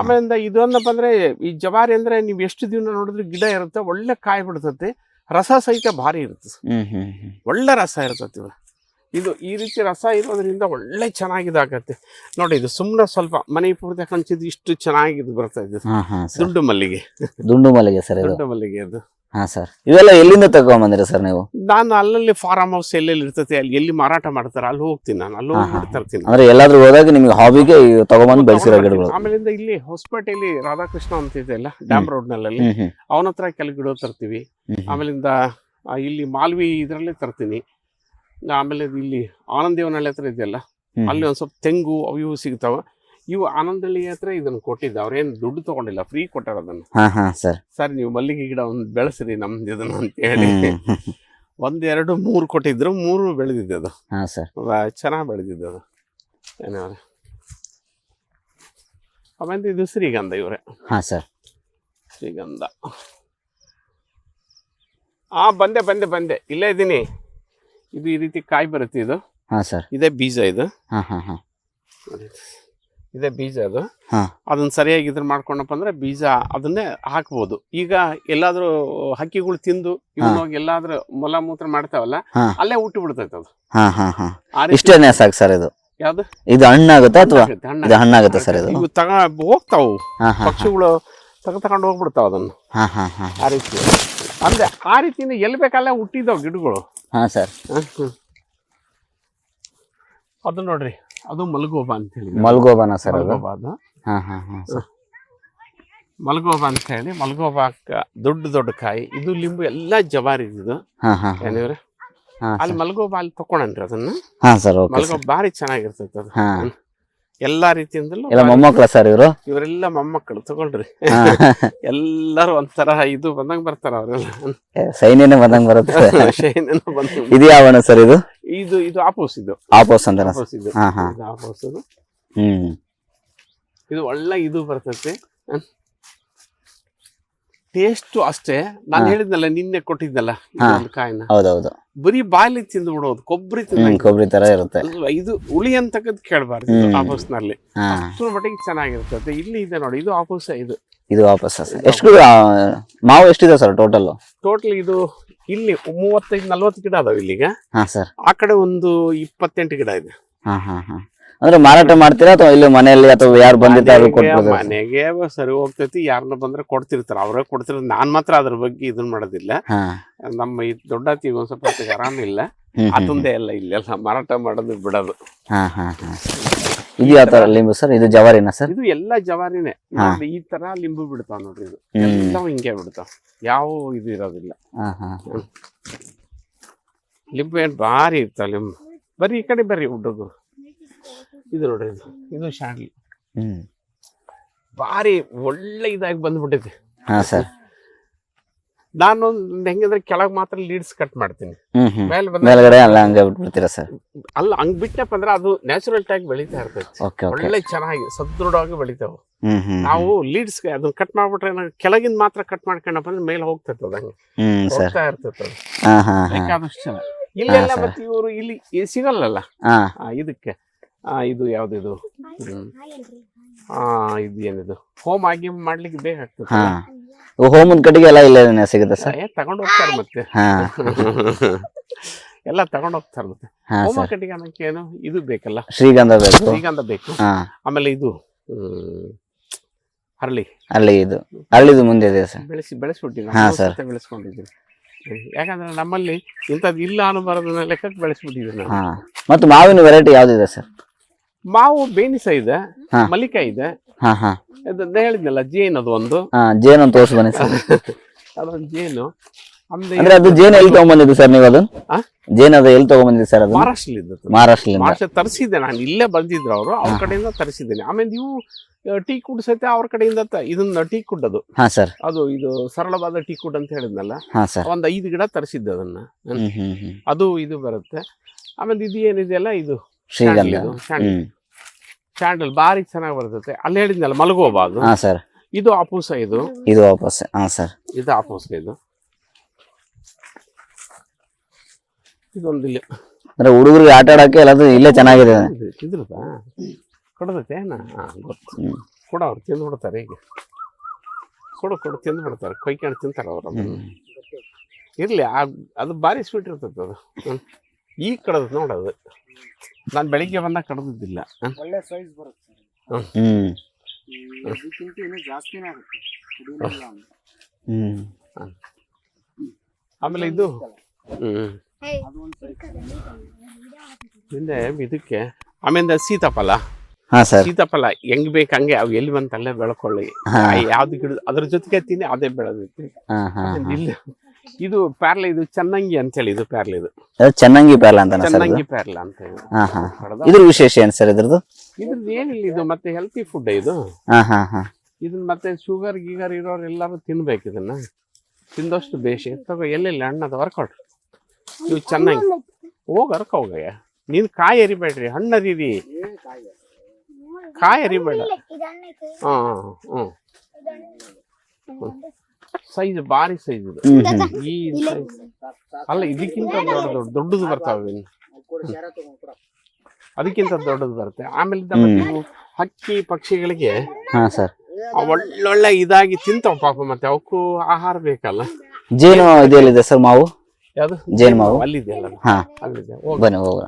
ಆಮೇಲಿಂದ ಇದು ಅಂದಪ್ಪ ಅಂದ್ರೆ ಈ ಜವಾರಿ ಅಂದ್ರೆ ನೀವು ಎಷ್ಟು ದಿನ ನೋಡಿದ್ರೆ ಗಿಡ ಇರುತ್ತೆ ಒಳ್ಳೆ ಕಾಯಿ ಬಿಡ್ತತಿ ರಸ ಸಹಿತ ಭಾರಿ ಇರುತ್ತೆ ಒಳ್ಳೆ ರಸ ಇರ್ತತಿ ಇದು. ಈ ರೀತಿ ರಸ ಇರೋದ್ರಿಂದ ಒಳ್ಳೆ ಚೆನ್ನಾಗಿದಾಗತ್ತೆ ನೋಡಿ ಇದು ಸುಮ್ಮನೆ ಸ್ವಲ್ಪ ಮನೆ ಪೂರ್ತಿ ಹಂಚಿದ್ದು ಇಷ್ಟು ಚೆನ್ನಾಗಿದ್ದು ಬರ್ತಾ ಇದೆ. ದುಡ್ಡು ಮಲ್ಲಿಗೆ. ದುಂಡು ಮಲ್ಲಿಗೆ ಸರ್ ದುಂಡು ಮಲ್ಲಿಗೆ ಅದು. ಹಾ ಸರ್ ಇವೆಲ್ಲ ಎಲ್ಲಿಂದ ತಗೊಂಬಂದಿರ ಸರ್ ನೀವು? ನಾನು ಅಲ್ಲಲ್ಲಿ ಫಾರ್ಮ್ ಹೌಸ್ ಎಲ್ಲೆಲ್ಲಿ ಇರ್ತೈತೆ ಅಲ್ಲಿ ಎಲ್ಲಿ ಮಾರಾಟ ಮಾಡ್ತಾರೆ ಅಲ್ಲಿ ಹೋಗ್ತೀನಿ ನಾನು ಅಲ್ಲಿ ಹೋಗಿ ತರ್ತೀನಿ. ಅಂದ್ರೆ ಎಲ್ಲಾದ್ರೂ ಹೋದಾಗ ನಿಮ್ಗೆ ಹಾಬಿಗೆ ತಗೊಂಬಂದು ಬೆಳೆಸಿರೋ ಗಿಡಗಳು. ಆಮೇಲಿಂದ ಇಲ್ಲಿ ಹೊಸಪೇಟೆಯಲ್ಲಿ ರಾಧಾಕೃಷ್ಣ ಅಂತ ಇದೆ ಅಲ್ಲ ಡ್ಯಾಮ್ ರೋಡ್ನಲ್ಲಿ ಅವನ ಹತ್ರ ಕೆಲ ಗಿಡ ತರ್ತೀವಿ. ಆಮೇಲಿಂದ ಇಲ್ಲಿ ಮಾಲ್ವಿ ಇದರಲ್ಲೇ ತರ್ತೀನಿ. ಆಮೇಲೆ ಇಲ್ಲಿ ಆನಂದೇವನಹಳ್ಳಿ ಹತ್ರ ಇದೆಯಲ್ಲ ಅಲ್ಲಿ ಒಂದ್ ಸ್ವಲ್ಪ ತೆಂಗು ಅವು ಇವು ಸಿಗ್ತಾವ. ಇವು ಆನಂದಳ್ಳಿ ಹತ್ರ ಇದನ್ನ ಕೊಟ್ಟಿದ್ದ. ಅವ್ರೇನ್ ದುಡ್ಡು ತಗೊಂಡಿಲ್ಲ ಫ್ರೀ ಕೊಟ್ಟಾರ ಅದನ್ನ. ಹಾ ಹಾ ಸರ್. ಸರ್ ನೀವು ಮಲ್ಲಿಗೆ ಗಿಡ ಒಂದು ಬೆಳೆಸ್ರಿ ನಮ್ದು ಇದನ್ನ ಅಂತ ಹೇಳಿ. ಒಂದೆರಡು ಒಂದ್ ಎರಡು ಮೂರು ಕೊಟ್ಟಿದ್ರು ಮೂರು ಬೆಳೆದಿದ್ದೆ ಅದು. ಹಾ ಸರ್. ಚೆನ್ನಾಗಿ ಬೆಳೆದಿದ್ದೆ ಅದು. ಏನೋ ಆಮೇಲೆ ಇದು ಶ್ರೀಗಂಧ ಇವ್ರೆ. ಹಾ ಸರ್. ಶ್ರೀಗಂಧ. ಆ ಬಂದೆ ಬಂದೆ ಬಂದೆ. ಇಲ್ಲೇ ಇದ್ದೀನಿ. ಇದು ಈ ರೀತಿ ಕಾಯಿ ಬರುತ್ತೆ ಇದು. ಹಾ ಸರ್. ಇದೇ ಬೀಜ ಇದು. ಹಾ ಹಾ ಹಾ. ಇದೇ ಬೀಜ ಅದು. ಹಾ. ಅದನ್ನ ಸರಿಯಾಗಿ ಇದ್ರ ಮಾಡ್ಕೊಂಡಪ್ಪ ಅಂದ್ರೆ ಬೀಜ ಅದನ್ನೇ ಹಾಕ್ಬೋದು. ಈಗ ಎಲ್ಲಾದ್ರೂ ಹಕ್ಕಿಗಳು ತಿಂದು ಹೋಗಿ ಎಲ್ಲಾದ್ರೂ ಮೊಲ ಮೂತ್ರ ಮಾಡ್ತಾವಲ್ಲ ಅಲ್ಲೇ ಹುಟ್ಟು ಬಿಡ್ತೈತೆ ಅದು. ಹಾ ಹಾ ಹಾ. ಆ ರೀತಿ ಇಷ್ಟೇನೆ ಸಾಕು ಸರ್ ಇದು. ಯಾವ್ದು? ಇದು ಹಣ್ಣಾಗುತ್ತಾ ಅಥವಾ ಹಣ್ಣಾಗತ್ತೆ, ಇದು ಹಣ್ಣಾಗತ್ತೆ. ಸರ್ ಇದು? ತಗ ಹೋಗ್ತಾವು. ಪಕ್ಷಿಗಳು ತಗ ತಗೊಂಡು ಹೋಗ್ಬಿಡ್ತಾವ ಅದನ್ನ. ಆ ರೀತಿ. ಅಂದ್ರೆ ಆ ರೀತಿಯಿಂದ ಎಲ್ಲಿ ಬೇಕಲ್ಲೇ ಹುಟ್ಟಿದಾವ ಗಿಡಗಳು. ಹಾ ಸರ್. ಅದು ನೋಡ್ರಿ. ಅದು ಮಲ್ಗೋಬಾ ಅಂತ ಹೇಳಿ ಮಲ್ಗೋಬಾನ ಸರ್ ಅದು? ಮಲ್ಗೋಬ ಅದು. ಹಾ ಹಾ ಹಾ ಸರ್. ಮಲ್ಗೋಬ ಅಂತ ಹೇಳಿ ಮಲ್ಗೋಬ ದೊಡ್ಡ ದೊಡ್ಡ ಕಾಯಿ. ಇದು ಲಿಂಬು ಎಲ್ಲಾ ಜವಾರಿ ಇದು. ಹಾ ಹಾ ಹಾ. ಏನಿವ್ರೆ ಹಾ ಅಲ್ಲಿ ಮಲ್ಗೋಬಾ ಅಲ್ಲಿ ತಕೊಂಡ್ರಿ ಅದನ್ನ. ಹಾ ಸರ್ ಓಕೆ ಮಲ್ಗೋಬ ಭಾರಿ ಚೆನ್ನಾಗಿರ್ತೈತೆ ಅದು. ಹಾ. ಎಲ್ಲಾ ರೀತಿಯಿಂದಲೂ ಎಲ್ಲ ಮೊಮ್ಮಕ್ಕಳ ಸರ್ ಇವರು? ಇವರೆಲ್ಲ ಮೊಮ್ಮಕ್ಕಳು ತಗೊಳ್ರಿ. *laughs* ಎಲ್ಲರೂ ಒಂಥರ ಇದು ಬಂದಂಗ ಬರ್ತಾರ ಅವರೆಲ್ಲ. ಸೈನ್ಯನೇ ಬಂದಂಗ ಬರುತ್ತೆ. *laughs* ಶೈನನ ಬಂದು ಇದು ಯಾವ ಹಣ್ಣು ಸರ್ ಇದು? ಇದು ಇದು ಆಪೋಸ್ ಇದು. ಆಪೋಸ್ ಅಂತ ಆಪೋಸ್ ಇದು. ಹಾ ಹಾ. ಇದು ಆಪೋಸ್ ಇದು. ಹ್ಮ್. ಇದು ಒಳ್ಳೆ ಇದು ಬರ್ತೈತೆ. ಟೇಸ್ಟ್ ಅಷ್ಟೇ. ನಾನು. ಹೇಳಿದ್ನಲ್ಲ ನಿನ್ನೆ ಕೊಟ್ಟಿದ್ನಲ್ಲ ಕಾಯಿನ. ಹೌದೌದು. ಬರೀ ಬಾಯಲ್ಲಿ ತಿಂದು ಬಿಡೋದು ಕೊಬ್ಬರಿ ತಿಂದ ಕೊಬ್ಬರಿ ತರ ಇರುತ್ತೆ. ಇದು ಹುಳಿ ಅಂತಕ್ಕದ್ ಕೇಳಬಾರ್ದು. ಆಪೋಸ್ನಲ್ಲಿ. ಅಷ್ಟರ ಮಟ್ಟಿಗೆ ಚೆನ್ನಾಗಿರ್ತದೆ ಇಲ್ಲಿ ಇದೆ ನೋಡಿ ಇದು ಆಪೋಸ್ ಇದು. ಇದು ವಾಪಸ್ ಎಷ್ಟು ಮಾವು ಎಷ್ಟಿದೆ ಸರ್ ಟೋಟಲ್ ಟೋಟಲ್ ಇದು ಇಲ್ಲಿ ಮೂವತ್ತೈದು ನಲ್ವತ್ತು ಗಿಡ ಅದಾವ ಇಲ್ಲಿಗ. ಹಾ ಸರ್. ಆ ಕಡೆ ಒಂದು ಇಪ್ಪತ್ತೆಂಟು ಗಿಡ ಇದೆ. ಹಾ ಹಾ ಹಾ. ಅಂದ್ರೆ ಮಾರಾಟ ಮಾಡ್ತೀರಾ ಅಥವಾ ಇಲ್ಲಿ ಮನೆಯಲ್ಲಿ ಅಥವಾ ಯಾರು ಬಂದಿರ್ತಾರೆ ಮನೆಗೆ- ಮನೆಗೆ ಸರಿ ಹೋಗ್ತೈತಿ. ಯಾರನ್ನ ಬಂದ್ರೆ ಕೊಡ್ತಿರ್ತಾರ. ಅವ್ರೇ ಕೊಡ್ತಿರ್ತಾರೆ ನಾನ್ ಮಾತ್ರ ಅದ್ರ ಬಗ್ಗೆ ಇದನ್ ಮಾಡೋದಿಲ್ಲ. ಹಾ. ನಮ್ಮ ಈ ದೊಡ್ಡತಿಗೆ ಒಂದ್ ಸ್ವಲ್ಪ ಆರಾಮ ಆರಾಮಿಲ್ಲ. ಅದೊಂದೇ ಎಲ್ಲ ಇಲ್ಲೆಲ್ಲ ಮಾರಾಟ ಮಾಡೋದು ಬಿಡೋದು. ಹಾ ಹಾ ಹಾ. ಇದು ಯಾವ ತರ ಲಿಂಬು ಸರ್? ಇದು ಜವಾರಿನ ಸರ್? ಇದು ಎಲ್ಲ ಜವಾರಿನೇ. ಈ ತರ ಲಿಂಬು ಬಿಡ್ತಾವ ನೋಡ್ರಿ ಇದು. ಎಲ್ಲವೂ ಹಿಂಗೆ ಬಿಡ್ತಾವ. ಯಾವ ಇದು ಇರೋದಿಲ್ಲ. ಹಾ ಹಾ ಲಿಂಬು ಏನ್ ಭಾರಿ ಇರ್ತಾವ ಲಿಂಬು. ಬರೀ ಈ ಕಡೆ ಬರ್ರಿ ಹುಡುಗರು ಇದು ನೋಡ್ರಿ ಇದು. ಇದು ಶಾಂಡ್ಲಿ ಹ್ಮ್. ಭಾರಿ ಒಳ್ಳೆ ಇದಾಗಿ ಬಂದ್ಬಿಟ್ಟೈತಿ ಹಾ ಸರ್. ನಾನು ಒಂದ್ ಹೆಂಗಂದ್ರೆ ಕೆಳಗ್ ಮಾತ್ರ ಲೀಡ್ಸ್ ಕಟ್ ಮಾಡ್ತೀನಿ. ಮೇಲೆ ಮೇಲ್ಗಡೆ ಅಲ್ಲ ಹಂಗೆ ಬಿಟ್ಬಿಡ್ತೀರಾ ಸರ್? ಅಲ್ಲ ಹಂಗ್ ಬಿಟ್ಟಪ್ಪ ಅಂದ್ರೆ ಅದು ನ್ಯಾಚುರಲ್ ಟೈಪ್ ಬೆಳೀತಾ ಇರ್ತೈತಿ. ಒಳ್ಳೆ ಚೆನ್ನಾಗಿ ಸದೃಢವಾಗಿ ಬೆಳಿತಾವ. ನಾವು ಲೀಡ್ಸ್ ಅದನ್ನ ಕಟ್ ಮಾಡ್ಬಿಟ್ರೆ ಕೆಳಗಿಂದ ಮಾತ್ರ ಕಟ್ ಮಾಡ್ಕೊಂಡಪ್ಪ ಅಂದ್ರೆ ಮೇಲೆ ಹೋಗ್ತೈತೆ ಅದಂಗೆ ಹ್ಮ್ ಸರ್. ಹೋಗ್ತಾ ಇರ್ತೈತೆ ಹಾ ಹಾ ಹಾ. ಬೇಕಾದಷ್ಟು ಜನ. ಇಲ್ಲೆಲ್ಲ ಮತ್ತೆ ಇವರು ಇಲ್ಲಿ ಸಿಗಲ್ಲಲ್ಲ? ಹಾ. ಇದಕ್ಕೆ. ಆ, ಇದು ಯಾವ್ದಿದು? ಹ್ಮ್. ಆ ಇದು ಏನಿದು ಹೋಮ್ ಆಗಿ ಮಾಡ್ಲಿಕ್ಕೆ ಬೇಕಾಗ್ತದೆ ಹಾ. ಹೋಮದ ಕಡೆಗೆ ಎಲ್ಲ ಇಲ್ಲೇ ಸಿಗುತ್ತೆ ಸರ್ ತಗೊಂಡು ಹೋಗ್ತಾರೆ ಮತ್ತೆ. ಹಾ. *laughs* ಎಲ್ಲ ತಗೊಂಡು ಹೋಗ್ತಾರೆ ಮತ್ತೆ. ಹಾ ಹೋಮ ಸರ್ ಕಟ್ಟಿಗೆ ಅನ್ನಕ್ಕೆ ಏನು? ಇದು ಬೇಕಲ್ಲ. ಶ್ರೀಗಂಧ ಬೇಕು. ಶ್ರೀಗಂಧ ಬೇಕು. ಹಾ. ಆಮೇಲೆ ಇದು ಅರಳಿ ಹರಳಿ ಅಲ್ಲಿ ಇದು. ಅಲ್ಲಿದು ಮುಂದೆ ಇದೆ ಸರ್ ಬೆಳೆಸಿ ಬೆಳೆಸ್ಬಿಟ್ಟಿದ್ದೀನಿ ಹಾ. ಸತ ಬೆಳೆಸ್ಕೊಂಡಿದ್ದೀವಿ. ಯಾಕಂದ್ರೆ ನಮ್ಮಲ್ಲಿ ಇಂಥದ್ದು ಇಲ್ಲ ಅನ್ನಬಾರದನ್ನ ಲೆಕ್ಕಕ್ಕೆ ಬೆಳೆಸ್ಬಿಟ್ಟಿದ್ವಿ ನಾವು. ಹಾ. ಮತ್ತು ಮಾವಿನ ವೆರೈಟಿ ಯಾವ್ದಿದೆ ಸರ್ ಮಾವು ಬೇನಿಸ ಇದೆ ಮಲ್ಲಿಕಾಯಿ ಮಲ್ಲಿಕ ಇದೆ ಹಾ ಹಾ. ಅದೇ ಹೇಳಿದ್ನಲ್ಲ ಜೇನ್ ಅದು ಒಂದು. ಹಾ ಜೇನು ಅಂತ ತೋರ್ಸಿ ಬನ್ನಿ ಸರ್. ಅದೊಂದು ಜೇನು. ಆಮೇಲೆ ಅಂದ್ರೆ ಅದು ಜೇನು ಎಲ್ಲಿ ತಗೊಂಬಂದಿದ್ದು ಸರ್ ನೀವು ಅದು ಆ? ಜೇನು ಅದು ಎಲ್ಲಿ ತಗೊಂಬಂದಿದ್ದು ಸರ್ ಅದು ಮಹಾರಾಷ್ಟ್ರದಲ್ಲಿ ಇದ್ದದ್ದು ಮಹಾರಾಷ್ಟ್ರದಿಂದ ಮಹಾರಾಷ್ಟ್ರ ತರಿಸಿದ್ದೆ ನಾನು ಇಲ್ಲೇ ಬಂದಿದ್ರು ಅವರು ಅವ್ರ ಕಡೆಯಿಂದ ತರಿಸಿದ್ದೇನೆ. ಆಮೇಲೆ ಇವು ಆ, ಟೀ ಕುಡ್ ಸಹಿತ ಅವ್ರ ಕಡೆಯಿಂದ ತ- ಇದನ್ನ ಟೀ ಕುಡ್ ಅದು. ಹಾ ಸರ್. ಅದು ಇದು ಸರಳವಾದ ಟೀ ಕುಡ್ ಅಂತ ಹೇಳಿದ್ನಲ್ಲ. ಹಾ ಸರ್. ಒಂದ್ ಐದು ಗಿಡ ತರಿಸಿದ್ದೆ ಅದನ್ನ. ಹ್ಮ್ ಹ್ಮ್ ಹ್ಮ್. ಅದು ಇದು ಬರುತ್ತೆ. ಆಮೇಲೆ ಇದು ಏನಿದೆಯಲ್ಲ ಇದು ಶ್ರೀಗಂಧ. ಇದು. ಹ್ಮ್. ಸ್ಯಾಂಡಲ್ ಬಾರಿ ಚೆನ್ನಾಗಿ ಬರ್ತೈತೆ. ಅಲ್ಲಿ ಹೇಳಿದ್ನಲ್ಲ ಮಲಗೋಬ ಅದು ಹಾ ಸರ್ ಇದು ಅಪೂಸ ಇದು? ಇದು ವಾಪಸ್ ಹಾ ಸರ್ ಇದು ಅಪೂಸ ಇದು. ಇದೊಂದು ಇಲ್ಲಿ. ಅಂದ್ರೆ ಹುಡುಗರಿಗೆ ಆಟ ಆಡಕ್ಕೆ ಎಲ್ಲದು ಇಲ್ಲೇ ಚೆನ್ನಾಗಿದೆ. ಇದ್ರದಾ ಕೊಡದೈತೆ ಗೊತ್ತು. ಹ್ಮ್. ಕೊಡ ಅವ್ರು ತಿಂದು ಬಿಡ್ತಾರೆ ಈಗ ಕೊಡು ಕೊಡು ತಿಂದು ಬಿಡ್ತಾರೆ. ಕೊಯ್ಕೊಂಡು ತಿಂತಾರೆ ಅವ್ರು ಅದನ್ನ. ಇರ್ಲಿ ಆ- ಅದು ಭಾರಿ ಸ್ವೀಟ್ ಇರ್ತೈತೆ ಅದು. ಹ್ಮ್. ಈಗ ಕಡದ್ ನೋಡೋದು ನಾನು ಬೆಳಿಗ್ಗೆ ಬಂದ ಕಡ್ದಿದ್ದಿಲ್ಲ. ಒಳ್ಳೆ ಸೈಜ್ ಬರುತ್ತೆ ಹ್ಮ್. ಇದಕ್ಕಿಂತ ಇನ್ನೂ ಜಾಸ್ತಿನೇ ಆಗುತ್ತೆ. ಕುಡಿಲಿಲ್ಲ ಅಂದ್ರೆ. ಹ್ಮ್. ಆಮೇಲೆ ಇದು? ಹ್ಮ್ ಅದು ಒಂದು ಹಿಂದೆ ಇದಕ್ಕೆ ಆಮೇಲೆ ಸೀತಾಫಲ. ಹಾ ಸರ್. ಸೀತಾಫಲ ಹೆಂಗ್ ಬೇಕ ಹಂಗೆ ಅವು ಎಲ್ಲಿ ಬಂತಲ್ಲೇ ಬೆಳ್ಕೊಳ್ಳಿ. ಹಾ. ಯಾವ್ದು ಗಿಡ ಅದ್ರ ಜೊತೆಗೆ ತಿನ್ನಿ ಅದೇ ಬೆಳೆದೈತಿ ಹಾ ಹಾ ಆಮೇಲೆ ಇಲ್ಲ ಇದು ಪ್ಯಾರ್ಲ ಇದು ಚೆನ್ನಂಗಿ ಅಂತೇಳಿ ಇದು ಪ್ಯಾರ್ಲೆ ಇದು. ಅದು ಚೆನ್ನಾಗಿ ಸರ್ ಇದು? ಚೆನ್ನಾಗಿ ಪ್ಯಾರ್ಲ ಅಂತ ಹೇಳಿ. ಹಾ ಹಾ. ಇದ್ರ ವಿಶೇಷ ಏನ್ ಸರ್ ಇದ್ರದ್ದು? ಇದ್ರದ್ದು ಏನಿಲ್ಲ ಇದು ಮತ್ತೆ ಹೆಲ್ತಿ ಫುಡ್ ಇದು. ಹಾ ಹಾ ಹಾ. ಇದನ್ನ ಮತ್ತೆ ಶುಗರ್ ಗೀಗರ್ ಇರೋರು ಎಲ್ಲರೂ ತಿನ್ಬೇಕು ಇದನ್ನ. ತಿಂದಷ್ಟು ಬೇಷ. ತಗೋ ಎಲ್ಲೆಲ್ಲಿ ಹಣ್ಣದ ಹೊರ್ಕೊಡ್ರಿ ಇವು ಚೆನ್ನಾಗಿ. ಹೋಗ ಹರ್ಕ ಹೋಗಯ್ಯ. ನೀನ್ ಕಾಯಿ ಎರಿಬೇಡ್ರಿ ಹಣ್ಣು ಅರಿರಿ ಕಾಯಿ. ಅರಿಬೇಡ ಹಾ ಹ್ಮ್. ಸೈಜ್ ಭಾರಿ ಸೈಜ್ ಇದು. ಈ size. ಅಲ್ಲ ಇದಕ್ಕಿಂತ ದೊಡ್ಡದು ದೊಡ್ಡದು ಬರ್ತಾವೆ ಅದಕ್ಕಿಂತ ದೊಡ್ಡದು ಬರುತ್ತೆ. ಆಮೇಲೆ ಹಕ್ಕಿ ಪಕ್ಷಿಗಳಿಗೆ ಹಾ ಸರ್. ಒಳ್ಳೊಳ್ಳೆ ಇದಾಗಿ ತಿಂತಾವ ಪಾಪ ಮತ್ತೆ ಅವಕ್ಕೂ ಆಹಾರ ಬೇಕಲ್ಲ. ಜೇನು ಇದೆಯಲ್ಲಿದೆ ಸರ್ ಮಾವು? ಯಾವುದು? ಜೇನು ಮಾವು. ಅಲ್ಲಿದೆ ಅಲ್ಲ. ಹಾ. ಅಲ್ಲಿದೆ. ಹೋಗಿ ಬನ್ನಿ ಹೋಗೋಣ.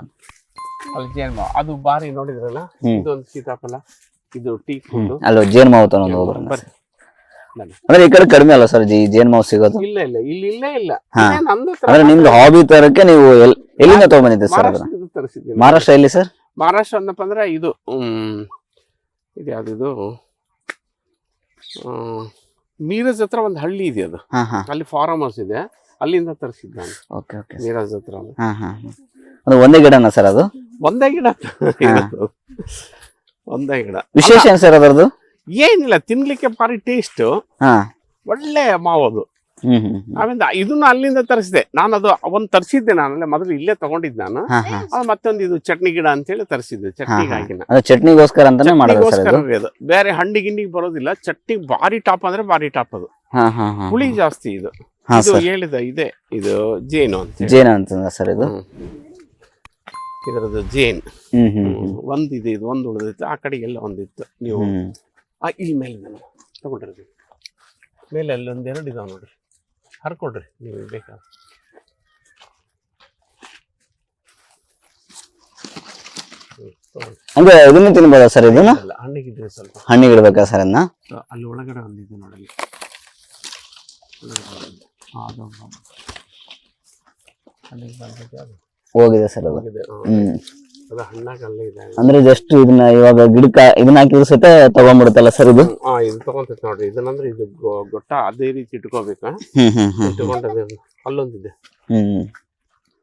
ಅಲ್ಲಿ ಜೇನು ಮಾವು. ಅದು ಬಾರಿ ನೋಡಿದ್ರಲ್ಲ. ಇದೊಂದು ಸೀತಾಫಲ. ಇದು ಟೀ ಫುಡ್ ಅಲ್ವ ಜೇನು ಮಾವು ತಗೊಂಡು ಹೋಗೋಣ. ಅಂದ್ರೆ ಈ ಕಡೆ ಕಡಿಮೆ ಅಲ್ಲ ಸರ್ ಜೇನು ಮಾವು ಸಿಗೋದು? ಇಲ್ಲ ಇಲ್ಲ ಇಲ್ಲಿ ಇಲ್ಲೇ ಇಲ್ಲ. ಹಾ. ಇದೇ ಅಂದ್ರೆ ನಿಮ್ದು ಹಾಬಿ ತರಕ್ಕೆ ನೀವು ಎಲ್- ಎಲ್ಲಿಂದ ತಗೊಂಡ್ಬಂದಿದ್ದೆ ಸರ್ ಅದನ್ನ? ಮಹಾರಾಷ್ಟ್ರದಿಂದ ತರಿಸಿದ್ದೀನಿ ಮಹಾರಾಷ್ಟ್ರ ಎಲ್ಲಿ ಸರ್? ಮಹಾರಾಷ್ಟ್ರ ಅಂದಪ್ಪ ಅಂದ್ರೆ ಇದು ಹ್ಮ್, ಇದು ಯಾವ್ದಿದು? ಆ, ಮೀರಜ್ ಹತ್ರ ಒಂದು ಹಳ್ಳಿ ಇದೆ ಅದು. ಹಾ ಹಾ. ಅಲ್ಲಿ ಫಾರ್ಮ್ ಹೌಸ್ ಇದೆ. ಅಲ್ಲಿಂದ ತರಿಸಿದ್ದು ನಾನು. Okay okay. ಮೀರಜ್ ಹತ್ರ ಹಾ ಹಾ ಹಾ. ಅದು ಒಂದೇ ಗಿಡನ ಸರ್ ಅದು? ಒಂದೇ ಗಿಡ. ಇರೋದು. ಒಂದೇ ಗಿಡ. ವಿಶೇಷ ಏನ್ ಸರ್ ಅದರದ್ದು? ಏನಿಲ್ಲ ತಿನ್ಲಿಕ್ಕೆ ಭಾರಿ ಟೇಸ್ಟ್ ಒಳ್ಳೆ ಮಾವದು. ಆಮೇಲೆ ಇದನ್ನ ಅಲ್ಲಿಂದ ತರಿಸಿದೆ. ನಾನು ಅದು ಒಂದ್ ತರಿಸಿದ್ದೆ ನಾನು ಅಲ್ಲೇ ಮೊದಲು ಇಲ್ಲೇ ತಗೊಂಡಿದ್ದೆ ನಾನು. ಅದು ಮತ್ತೊಂದು ಇದು ಚಟ್ನಿ ಗಿಡ ಅಂತೇಳಿ ತರಿಸಿದ್ದೆ ಹಾ ಚಟ್ನಿಗೆ ಹಾ ಹಾಕಿನ ಚಟ್ನಿಗೋಸ್ಕರ ಅಂತಾನೆ ಮಾಡೋದು ಬೇರೆ ಹಣ್ಣಿ ಗಿಂಡಿಗೆ ಬರೋದಿಲ್ಲ ಚಟ್ನಿ ಭಾರಿ ಟಾಪ್ ಅಂದ್ರೆ ಭಾರಿ ಟಾಪ್ ಅದು. ಹುಳಿ ಜಾಸ್ತಿ ಇದು. ಇದು ಹೇಳಿದ ಇದೆ ಇದು ಜೇನು ಅಂತ ಹೇಳಿ. ಜೇನು ಅಂತ ಸರ್ ಇದು. ಇದರದ್ದು ಜೇನ್. ಒಂದಿದೆ ಇದು ಒಂದು ಉಳಿದಿತ್ತು ಆ ಕಡೆಗೆಲ್ಲ ಎಲ್ಲ ಒಂದಿತ್ತು. ನೀವು ಇಲ್ಲಿ ಮೇಲೆ ನಾನು ತಗೊಂಡ್ರಿ ಮೇಲೆ ಅಲ್ಲಿ ಒಂದೆರಡು ಇದಾವೆ ನೋಡ್ರಿ ಹರ್ಕೊಡ್ರಿ ನೀವು ಬೇಕಾ ಹ್ಮ್, ತಗೊಳ್ಳಿ. ಅಂದ್ರೆ ಇದನ್ನ ತಿನ್ಬೋದಾ ಸರ್ ಇದನ್ನ ಅಲ್ಲ ಹಣ್ಣಿಗಿದ್ರೆ ಸ್ವಲ್ಪ ಹಣ್ಣಿಗೆ ಇಡ್ಬೇಕಾ ಸರ್ ಅದನ್ನ ಸೊ, ಅಲ್ಲಿ ಒಳಗಡೆ ಒಂದಿದೆ ನೋಡಿ ಒಳಗಡೆ ಒಂದಿದೆ. ಹಾ, ಅದು ಒಂದು. ಅಲ್ಲಿಗೆ ಬಂದಿದೆ ಅದು ಹೋಗಿದೆ ಸರ್ ಅದು ಹೋಗಿದೆ, ಹಾ. ಹ್ಮ್ ಅಂದ್ರೆ ಜಸ್ಟ್ ಇದನ್ನ ಇವಾಗ ಗಿಡಕ್ಕ ಇದನ್ನ ಹಾಕಿದ್ರು ಸಹಿತ ತಗೊಂಡ್ಬಿಡುತ್ತಲ್ಲ ಸರ್ ಇದು? ಹಾ ಇದು ತಗೊಂತೈತೆ ನೋಡ್ರಿ. ಇದನ್ನಂದ್ರೆ ಇದು ಗೊ- ಗೊಟ್ಟ ಅದೇ ರೀತಿ ಇಟ್ಕೋಬೇಕಾ ಹ್ಮ್ ಹ್ಮ್ ಹ್ಮ್ ಇಟ್ಕೊಂಡದೆ ಅಲ್ಲೊಂದಿದೆ. ಹ್ಮ್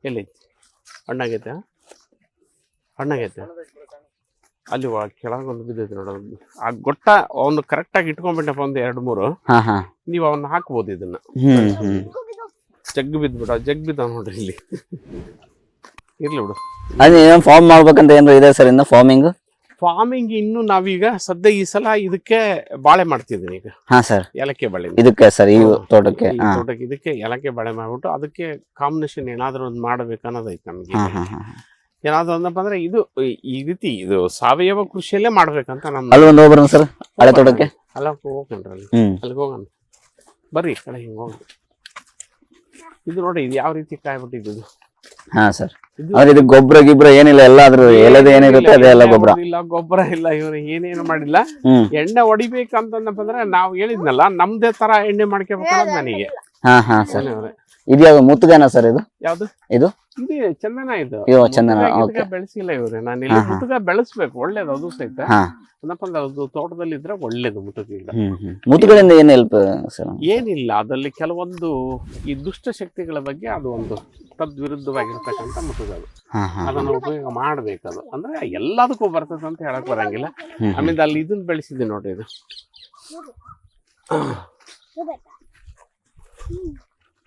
ಎಲ್ಲೈತಿ ಹಣ್ಣಾಗೈತೆ? ಹಣ್ಣಾಗೈತೆ? ಅಲ್ಲಿ ಒಳ- ಕೆಳಗೊಂದು ಬಿದ್ದೈತೆ ನೋಡೋದು ಆ ಗೊಟ್ಟ ಅವನು ಕರೆಕ್ಟಾಗಿ ಇಟ್ಕೊಂಡ್ಬಿಟ್ಟಪ್ಪ ಒಂದು ಎರಡು ಮೂರು. ಹಾ ಹಾ. ನೀವು ಅವನ್ನ ಹಾಕ್ಬೋದು ಇದನ್ನ. ಹ್ಮ್ ಹ್ಮ್. ಜಗ್ ಬಿದ್ಬಿಡ ಜಗ್ ಬಿದ್ದ ನೋಡ್ರಿ ಇಲ್ಲಿ. ಇರ್ಲಿ ಬಿಡು. ಅದೇ ಏನೋ ಫಾರ್ಮ್ ಮಾಡ್ಬೇಕಂತ ಏನಾರ ಇದೆ ಸರ್ ಇನ್ನು ಫಾರ್ಮಿಂಗ್ ಫಾರ್ಮಿಂಗ್ ಇನ್ನು ನಾವೀಗ ಸದ್ಯ ಈ ಸಲ ಇದಕ್ಕೆ ಬಾಳೆ ಮಾಡ್ತಿದ್ದೀನಿ ಈಗ. ಹಾ ಸರ್ ಏಲಕ್ಕಿ ಬಾಳೆ ಇದಕ್ಕೆ ಸರ್ ಈ ತೋಟಕ್ಕೆ ಈ ಹಾ. ತೋಟಕ್ಕೆ ಇದಕ್ಕೆ ಏಲಕ್ಕಿ ಬಾಳೆ ಮಾಡ್ಬಿಟ್ಟು ಅದಕ್ಕೆ ಕಾಂಬಿನೇಷನ್ ಏನಾದ್ರು ಒಂದು ಮಾಡ್ಬೇಕು ಅನ್ನೋದೈತೆ ನಮಗೆ. ಹಾ ಹಾ ಹಾ ಏನಾದ್ರು ಅಂದಪ್ಪ ಅಂದ್ರೆ ಇದು ಈ- ಈ ರೀತಿ ಇದು ಸಾವಯವ ಕೃಷಿಯಲ್ಲೇ ಮಾಡ್ಬೇಕಂತ ನಮ್ಮ ಅಲ್ಲಿ ಒಂದು ಹೋಗ್ಬರೋಣ ಸರ್ ಹಳೆ ತೋಟಕ್ಕೆ. ಅಲ್ಲ ಹೋಗ್ರಿ ಅಲ್ಲಿ. ಹ್ಮ್. ಅಲ್ಲಿಗೆ ಹೋಗೋಣ. ಬರ್ರಿ ಈ ಕಡೆ ಹಿಂಗೆ ಹೋಗಿ ಇದು ನೋಡಿ ಇದು ಯಾವ ರೀತಿ ಕಾಯ್ಬಿಟ್ಟಿದ್ದು ಇದು. ಹಾ ಸರ್. ಇದು ಅಂದ್ರೆ ಇದು ಗೊಬ್ಬರ ಗಿಬ್ರ ಏನಿಲ್ಲ ಎಲ್ಲ ಅದ್ರ ಎಲೆದ ಏನಿರುತ್ತೆ ಅದೇ ಎಲ್ಲ ಗೊಬ್ಬರ ಇಲ್ಲ ಗೊಬ್ಬರ ಇಲ್ಲ ಇವ್ರು ಏನೇನು ಮಾಡಿಲ್ಲ. ಎಣ್ಣೆ ಹೊಡಿಬೇಕಂತಂದಪ್ಪ ಅಂದ್ರೆ ನಾವು ಹೇಳಿದ್ನಲ್ಲ ನಮ್ದೇ ತರ ಎಣ್ಣೆ ಮಾಡ್ಕೋಬೇಕನ್ನೋದು ನನಗೆ. ಹಾ ಹಾ ಸರ್. ಅವ್ರೆ. ಇದು ಯಾವ್ದು ಮುತ್ತುಗನ ಸರ್ ಇದು? ಯಾವ್ದು? ಇದು? ಇದು ಚಂದನ ಇದು. ಅಯ್ಯೋ, ಚಂದನ. ಗಿತ್ತುಗ ಬೆಳೆಸಿಲ್ಲ ಇವ್ರೆ. ನಾನು ಇಲ್ಲಿ. ಮುತ್ತುಗ ಬೆಳೆಸ್ಬೇಕು. ಒಳ್ಳೇದು ಅದು ಸಹಿತ. ಹಾ. ಏನಪ್ಪ ಅಂದ್ರೆ ಅದು ತೋಟದಲ್ಲಿ ಇದ್ರೆ ಒಳ್ಳೇದು ಹ್ಮ್ ಮುತ್ತುಗಳಿಂದ ಏನ್ ಹೆಲ್ಪ್ ಸರ್ ಏನಿಲ್ಲ. ಅದರಲ್ಲಿ ಕೆಲವೊಂದು ಈ ದುಷ್ಟ ಶಕ್ತಿಗಳ ಬಗ್ಗೆ ಅದು ಒಂದು ತದ್ವಿರುದ್ಧವಾಗಿರ್ತಕ್ಕಂಥ ಹಾ ಅದನ್ನು ಉಪಯೋಗ ಮಾಡ್ಬೇಕದು ಅಂದ್ರೆ ಎಲ್ಲದಕ್ಕೂ ಬರ್ತದೆ ಅಂತ ಹೇಳಕ್ ಬರಂಗಿಲ್ಲ. ಆಮೇಲೆ ಅಲ್ಲಿ ಇದನ್ನ ಬೆಳೆಸಿದ್ದೆ ನೋಡ್ರಿ ಇದು.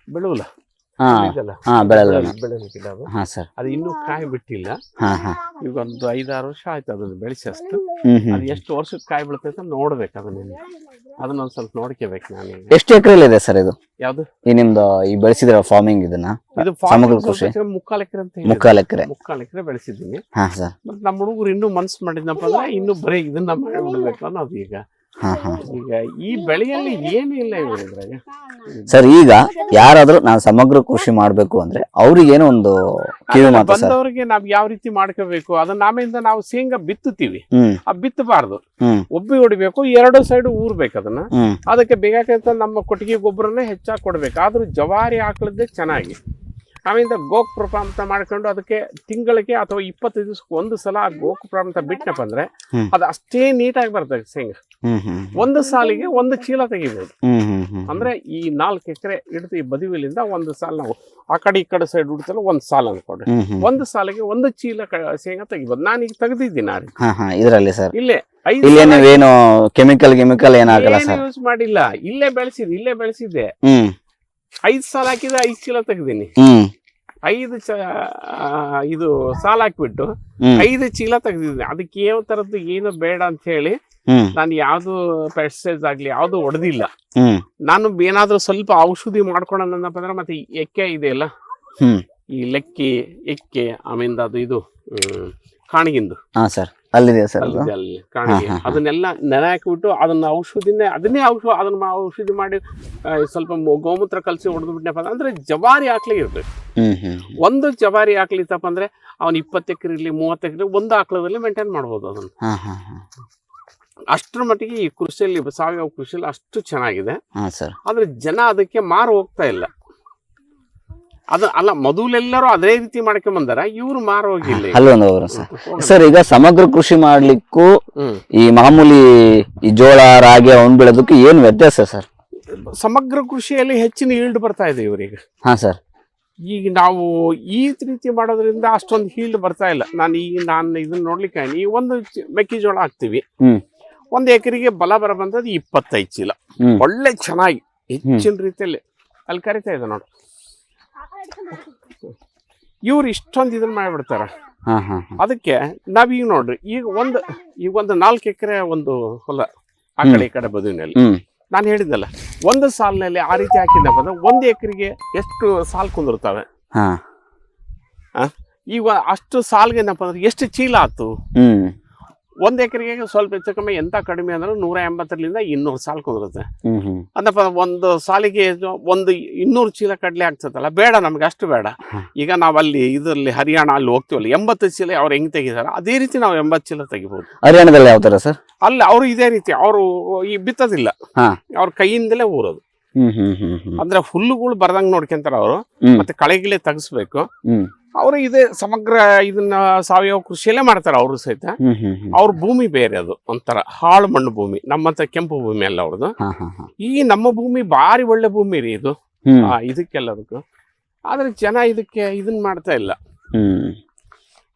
ಬೆಳುವಲ್ಲ ಗಿಡ ಅದು. ಅದು ಇನ್ನೂ ಕಾಯಿ ಬಿಟ್ಟಿಲ್ಲ. ಈಗ ಒಂದು ಐದಾರು ವರ್ಷ ಆಯ್ತು ಅದನ್ನ ಬೆಳೆಸಿ ಅಷ್ಟು. ಹ್ಮ್ ಹ್ಮ್. ಅದು ಎಷ್ಟು ವರ್ಷಕ್ಕೆ ಕಾಯಿ ಬೀಳ್ತೈತೆ ನೋಡ್ಬೇಕು ಅದನ್ನ. ಅದನ್ನ ಒಂದ್ ಸ್ವಲ್ಪ ನೋಡ್ಕೋಬೇಕು ನಾನು ಎಷ್ಟು ಎಕರೆ ಇದೆ ಸರ್ ಇದು? ಯಾವ್ದು? ಈ ನಿಮ್ದು ಈ ಬೆಳೆಸಿದ್ರ ಫಾರ್ಮಿಂಗ್ ಇದನ್ನ? ಇದು ಸಮಗ್ರ ಕೃಷಿ. ಮುಕ್ಕಾಲ್ ಎಕರೆ ಅಂತ. ಮುಕ್ಕಾಲ್ ಎಕರೆ. ಮುಕ್ಕಾಲ್ ಎಕರೆ ಬೆಳೆಸಿದ್ದೀನಿ. ಮತ್ತೆ ನಮ್ಮ ಹುಡುಗರು ಇನ್ನೂ ಮನ್ಸು ಮಾಡಿದ್ನಪ್ಪ ಅಂದ್ರೆ ಇನ್ನೂ ಬರೀ ಇದನ್ನ ಮಾಡಿಬಿಡ್ಬೇಕು ಅನ್ನೋದು ಈಗ. ಈಗ ಈ ಬೆಳೆಯಲ್ಲಿ ಏನೂ ಇಲ್ಲ ಇವ್ರ ಇದ್ರಾಗ. ಸರ್ ಈಗ ಯಾರಾದ್ರೂ ನಾನು ಸಮಗ್ರ ಕೃಷಿ ಮಾಡ್ಬೇಕು ಅಂದ್ರೆ ಅವ್ರಿಗೇನೋ ಒಂದು ಕಿವಿ ಮಾತು ಸರ್. ಬಂದವರಿಗೆ ನಾವ್ ಯಾವ ರೀತಿ ಮಾಡ್ಕೋಬೇಕು? ಅದನ್ನ ಆಮೇಲಿಂದ ನಾವು ಶೇಂಗಾ ಬಿತ್ತುತ್ತೀವಿ. ಹ್ಮ್. ಆ ಬಿತ್ತಬಾರ್ದು. ಹ್ಮ್. ಒಬ್ಬಿ ಹೊಡಿಬೇಕು ಎರಡು ಸೈಡ್ ಊರ್ಬೇಕು ಅದನ್ನ. ಹ್ಮ್. ಅದಕ್ಕೆ ಬೇಕಾಗಂತ ನಮ್ಮ ಕೊಟ್ಟಿಗೆ ಗೊಬ್ಬರನೇ ಹೆಚ್ಚಾಗಿ ಕೊಡ್ಬೇಕು. ಆದ್ರೂ ಜವಾರಿ ಹಾಕಲಿದ್ದೆ ಚೆನ್ನಾಗಿ. ಆಮೇಲೆ ಗೋಕ್ ಅಂತ ಮಾಡ್ಕೊಂಡು ಅದಕ್ಕೆ ತಿಂಗಳಿಗೆ ಅಥವಾ ಇಪ್ಪತ್ತೈದು ದಿವಸಕ್ಕೆ ಒಂದು ಸಲ ಆ ಗೋಕೃಪ ಅಂತ ಬಿಟ್ಟನಪ್ಪ ಅಂದ್ರೆ ಅದು ಅಷ್ಟೇ ನೀಟಾಗಿ ಬರ್ತದೆ ಶೇಂಗಾ ಒಂದು ಸಾಲಿಗೆ ಒಂದು ಚೀಲ ತೆಗಿಬಹುದು ಅಂದ್ರೆ ಈ ನಾಲ್ಕು ಎಕರೆ ಹಿಡಿದು ಈ ಬದಿವಿಲಿಂದ ಒಂದು ಸಾಲ ನಾವು ಆ ಕಡೆ ಈ ಕಡೆ ಸೈಡ್ ಹುಡ್ತಲ್ಲ ಒಂದು ಸಾಲ ಅನ್ಕೊಂಡ್ರೆ. ಒಂದು ಸಾಲಿಗೆ ಒಂದು ಚೀಲ ಶೇಂಗಾ ತೆಗಿಬೋದು. ನಾನು ಈಗ ತೆಗೆದಿದ್ದೀನಿ ಇದರಲ್ಲಿ ಸರ್. ಇಲ್ಲೇ ಇಲ್ಲಿ ನೀವೇನು ಕೆಮಿಕಲ್ ಕೆಮಿಕಲ್ ಏನಾಗಲ್ಲ ಸರ್? ಯೂಸ್ ಮಾಡಿಲ್ಲ. ಇಲ್ಲೇ ಬೆಳೆಸಿದ್ ಇಲ್ಲೇ ಬೆಳೆಸಿದ್ದೆ. ಐದು ಸಾಲ ಹಾಕಿದ್ರೆ ಐದು ಚೀಲ ತೆಗ್ದೀನಿ. ಹ್ಮ್. ಐದು ಚ ಇದು ಸಾಲ ಹಾಕ್ಬಿಟ್ಟು ಐದು ಚೀಲ ತೆಗ್ದಿದ್ದೀನಿ ಅದಕ್ಕೆ ಯಾವ ತರದ್ದು ಏನು ಬೇಡ ಅಂತ ಹೇಳಿ ನಾನು ಯಾವ್ದು ಪೆಸ್ಟಿಸೈಡ್ಸ್ ಆಗ್ಲಿ ಯಾವ್ದು ಹೊಡೆದಿಲ್ಲ ನಾನು ಏನಾದ್ರೂ ಸ್ವಲ್ಪ ಔಷಧಿ ಮಾಡ್ಕೊಳ್ಳೋಣಪ್ಪ ಅಂದ್ರೆ ಮತ್ತೆ ಎಕ್ಕೆ ಇದೆಯಲ್ಲ ಅಲ್ಲ? ಈ ಲೆಕ್ಕಿ ಎಕ್ಕೆ ಆಮೇಲೆ ಅದು ಇದು ಹ್ಮ್, ಕಾಣಿಗಿಂದು. ಹಾ ಸರ್ ಅಲ್ಲಿದೆ ಸರ್ ಅದು? ಅಲ್ಲಿದೆ ಅಲ್ಲಿ ಕಾಣಿಗೆ ಹಾ, ಹಾ, ಹಾ. ಅದನ್ನೆಲ್ಲ ನೆನೆ ಹಾಕಿಬಿಟ್ಟು ಅದನ್ನ ಔಷಧಿನೇ ಅದನ್ನೇ ಔಷಧ ಅದನ್ನ ಮಾ- ಔಷಧಿ ಮಾಡಿ ಆ, ಸ್ವಲ್ಪ ಮೊ- ಗೋಮೂತ್ರ ಕಲಸಿ ಹೊಡೆದು ಬಿಟ್ಟನಪ್ಪ ಅಂದ್ರೆ ಜವಾರಿ ಹಾಕ್ಲಿ ಇರ್ತದೆ ಹ್ಮ್ ಹ್ಮ್ ಒಂದು ಜವಾರಿ ಹಾಕ್ಲಿತ್ತಪ್ಪ ಅಂದ್ರೆ ಅವ್ನು ಇಪ್ಪತ್ತು ಎಕರೆ ಇರಲಿ ಮೂವತ್ತು ಎಕರೆ ಒಂದು ಆಕಳದಲ್ಲಿ ಮೇಂಟೈನ್ ಮಾಡಬಹುದು ಅದನ್ನ. ಹಾ ಹಾ ಹಾ. ಅಷ್ಟರ ಮಟ್ಟಿಗೆ ಈ ಕೃಷಿಯಲ್ಲಿ ಸಾವಯವ ಕೃಷಿಯಲ್ಲಿ ಅಷ್ಟು ಚೆನ್ನಾಗಿದೆ. ಹಾ ಸರ್. ಆದ್ರೆ ಜನ ಅದಕ್ಕೆ ಮಾರು ಹೋಗ್ತಾ ಇಲ್ಲ. ಅದು ಅಲ್ಲ ಮೊದಲೆಲ್ಲರೂ ಅದೇ ರೀತಿ ಮಾಡ್ಕೊಂಡ್ ಬಂದಾರ ಇವ್ರು ಮಾರೋಗಿಲ್ಲ ಈಗ. ಅಲ್ಲೊಂದು ಅವರು ಸರ್. ಸರ್ ಈಗ ಸಮಗ್ರ ಕೃಷಿ ಮಾಡ್ಲಿಕ್ಕೂ ಈ ಮಾಮೂಲಿ ಈ ಜೋಳ ರಾಗಿ ಅವನ್ ಬೆಳೆದಕ್ಕೂ ಏನ್ ವ್ಯತ್ಯಾಸ ಸರ್? ಸಮಗ್ರ ಕೃಷಿಯಲ್ಲಿ ಹೆಚ್ಚಿನ ಈಲ್ಡ್ ಬರ್ತಾ ಇದೆ ಇವರಿಗೆ ಹಾ ಸರ್. ಈಗ ನಾವು ಈ ರೀತಿ ಮಾಡೋದ್ರಿಂದ ಅಷ್ಟೊಂದು ಹೀಲ್ಡ್ ಬರ್ತಾ ಇಲ್ಲ. ನಾನು ಈಗ ನಾನು ಇದನ್ನ ನೋಡ್ಲಿಕ್ಕೆ ಈ ಒಂದು ಮೆಕ್ಕೆಜೋಳ ಹಾಕ್ತಿವಿ. ಒಂದು ಎಕರೆಗೆ ಬಲ ಬರ ಬಂದದ್ದು ಇಪ್ಪತ್ತೈದು ಚೀಲ. ಒಳ್ಳೆ ಚೆನ್ನಾಗಿ ಹೆಚ್ಚಿನ ರೀತಿಯಲ್ಲಿ ಅಲ್ಲಿ ಕರಿತಾ ಇದೆ ನೋಡು. *laughs* ಇವ್ರು ಇಷ್ಟೊಂದು ಇದನ್ನ ಮಾಡಿಬಿಡ್ತಾರ. ಹಾ ಹಾ ಹಾ. ಅದಕ್ಕೆ ನಾವೀಗ ನೋಡ್ರಿ ಈಗ ಒಂದು ಈಗ ಒಂದು ನಾಲ್ಕು ಎಕರೆ ಒಂದು ಹೊಲ ಆ ಕಡೆ ಈ ಕಡೆ ಬದುವಿನಲ್ಲಿ ಹ್ಮ್. ನಾನು ಹೇಳಿದ್ದಲ್ಲ ಒಂದು ಸಾಲಿನಲ್ಲಿ ಆ ರೀತಿ ಹಾಕಿದ್ದಪ್ಪ ಅಂದ್ರೆ ಒಂದು ಎಕರೆಗೆ ಎಷ್ಟು ಸಾಲು ಕುಂದಿರ್ತಾವೆ? ಹಾ. ಈಗ ಅಷ್ಟು ಸಾಲ್ಗೆ ಏನಪ್ಪ ಅಂದ್ರೆ ಎಷ್ಟು ಚೀಲ ಆತು? ಹ್ಮ್. ಒಂದು ಎಕರೆಗೆ ಸ್ವಲ್ಪ ಹೆಚ್ಚು ಕಮ್ಮಿ ಎಂತ ಕಡಿಮೆ ಅಂದ್ರೆ ನೂರ ಎಂಬತ್ತರಿಂದ ಇನ್ನೂರು ಸಾಲ್ ಕುದುರುತ್ತೆ. ಅಂದಪ್ಪ ಒಂದು ಸಾಲಿಗೆ ಒಂದು ಇನ್ನೂರು ಚೀಲ ಕಡಲೆ ಆಗ್ತದಲ್ಲ ಬೇಡ ನಮ್ಗೆ ಅಷ್ಟು ಬೇಡ. ಈಗ ನಾವು ಅಲ್ಲಿ ಇದರಲ್ಲಿ ಹರಿಯಾಣ ಅಲ್ಲಿ ಹೋಗ್ತೀವಲ್ಲ ಎಂಬತ್ತು ಚೀಲ ಅವ್ರು ಹೆಂಗ್ ತೆಗಿದಾರ ಅದೇ ರೀತಿ ನಾವು ಎಂಬತ್ತು ಚೀಲ ತೆಗಿಬಹುದು ಹರಿಯಾಣದಲ್ಲಿ ಯಾವ ತರ ಸರ್? ಅಲ್ಲಿ ಅವರು ಇದೇ ರೀತಿ ಅವರು ಈ ಬಿತ್ತದಿಲ್ಲ. ಅವ್ರ ಕೈಯಿಂದಲೇ ಊರೋದು. ಹ್ಮ್ ಹ್ಮ್ ಹ್ಮ್ ಹ್ಮ್. ಅಂದ್ರೆ ಹುಲ್ಲುಗಳು ಬರ್ದಂಗ್ ನೋಡ್ಕೊಂತಾರ ಅವರು. ಮತ್ತೆ ಕಳೆಗಿಳೆ ತೆಗಿಸ್ಬೇಕು. ಅವರು ಇದೇ ಸಮಗ್ರ ಇದನ್ನ ಸಾವಯವ ಕೃಷಿಯಲ್ಲೇ ಮಾಡ್ತಾರೆ ಅವರು ಸಹಿತ. ಅವ್ರ ಭೂಮಿ ಬೇರೆ ಅದು ಒಂಥರ ಹಾಳು ಮಣ್ಣು ಭೂಮಿ ನಮ್ಮಂತ ಕೆಂಪು ಭೂಮಿ ಅಲ್ಲ ಅವ್ರದ್ದು. ಈ ನಮ್ಮ ಭೂಮಿ ಭಾರಿ ಒಳ್ಳೆ ಭೂಮಿ ರೀ ಇದು. ಇದಕ್ಕೆಲ್ಲದಕ್ಕೂ ಆದ್ರೆ ಜನ ಇದಕ್ಕೆ ಇದನ್ನ ಮಾಡ್ತಾ ಇಲ್ಲ.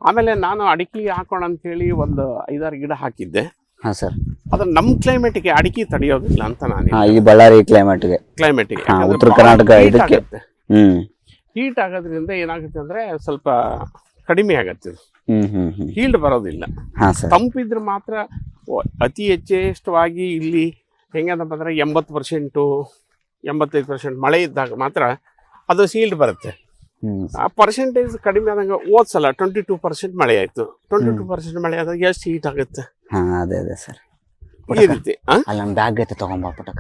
ಆಮೇಲೆ ನಾನು ಅಡಿಕೆ ಹಾಕೋಣ ಅಂತ ಹೇಳಿ ಒಂದು ಐದಾರು ಗಿಡ ಹಾಕಿದ್ದೆ. ಹಾ ಸರ್. ಅದ್ರ ನಮ್ಮ ಕ್ಲೈಮೇಟ್ಗೆ ಅಡಿಕೆ ತಡೆಯೋದಿಲ್ಲ ಅಂತ ನಾನು ಈ ಬಳ್ಳಾರಿ ಕ್ಲೈಮೇಟ್ಗೆ ಕ್ಲೈಮೇಟ್ಗೆ ಉತ್ತರ ಕರ್ನಾಟಕ ಇದಕ್ಕೆ. ಹ್ಮ್. ಹೀಟ್ ಆಗೋದ್ರಿಂದ ಏನಾಗುತ್ತೆ ಅಂದ್ರೆ ಸ್ವಲ್ಪ ಕಡಿಮೆ ಆಗತ್ತೆ ಹೀಲ್ಡ್ ಬರೋದಿಲ್ಲ. ತಂಪಿದ್ರೆ ಮಾತ್ರ ಅತಿ ಹೆಚ್ಚೇಷ್ಟವಾಗಿ ಇಲ್ಲಿ ಹೆಂಗಂತಪ್ಪ ಅಂದ್ರೆ ಎಂಬತ್ತು ಪರ್ಸೆಂಟು ಎಂಬತ್ತೈದು ಪರ್ಸೆಂಟ್ ಮಳೆ ಇದ್ದಾಗ ಮಾತ್ರ ಅದು ಸೀಲ್ಡ್ ಬರುತ್ತೆ. ಆ ಪರ್ಸೆಂಟೇಜ್ ಕಡಿಮೆ ಆದಂಗೆ ಓದ್ಸಲ್ಲ ಸಲ ಟ್ವೆಂಟಿ ಟೂ ಪರ್ಸೆಂಟ್ ಮಳೆ ಆಯಿತು. ಟ್ವೆಂಟಿ ಟೂ ಪರ್ಸೆಂಟ್ ಮಳೆ ಆದಾಗ ಎಷ್ಟು ಹೀಟ್ ಆಗುತ್ತೆ? ಹಾ ಅದೇ ಅದೇ ಸರ್. ಈ ರೀತಿ ಆ? ಅಲ್ಲಿ ನಮ್ಮ ಬ್ಯಾಗ್ ಐತೆ ತಗೊಂಬಾ ಪುಟಕ.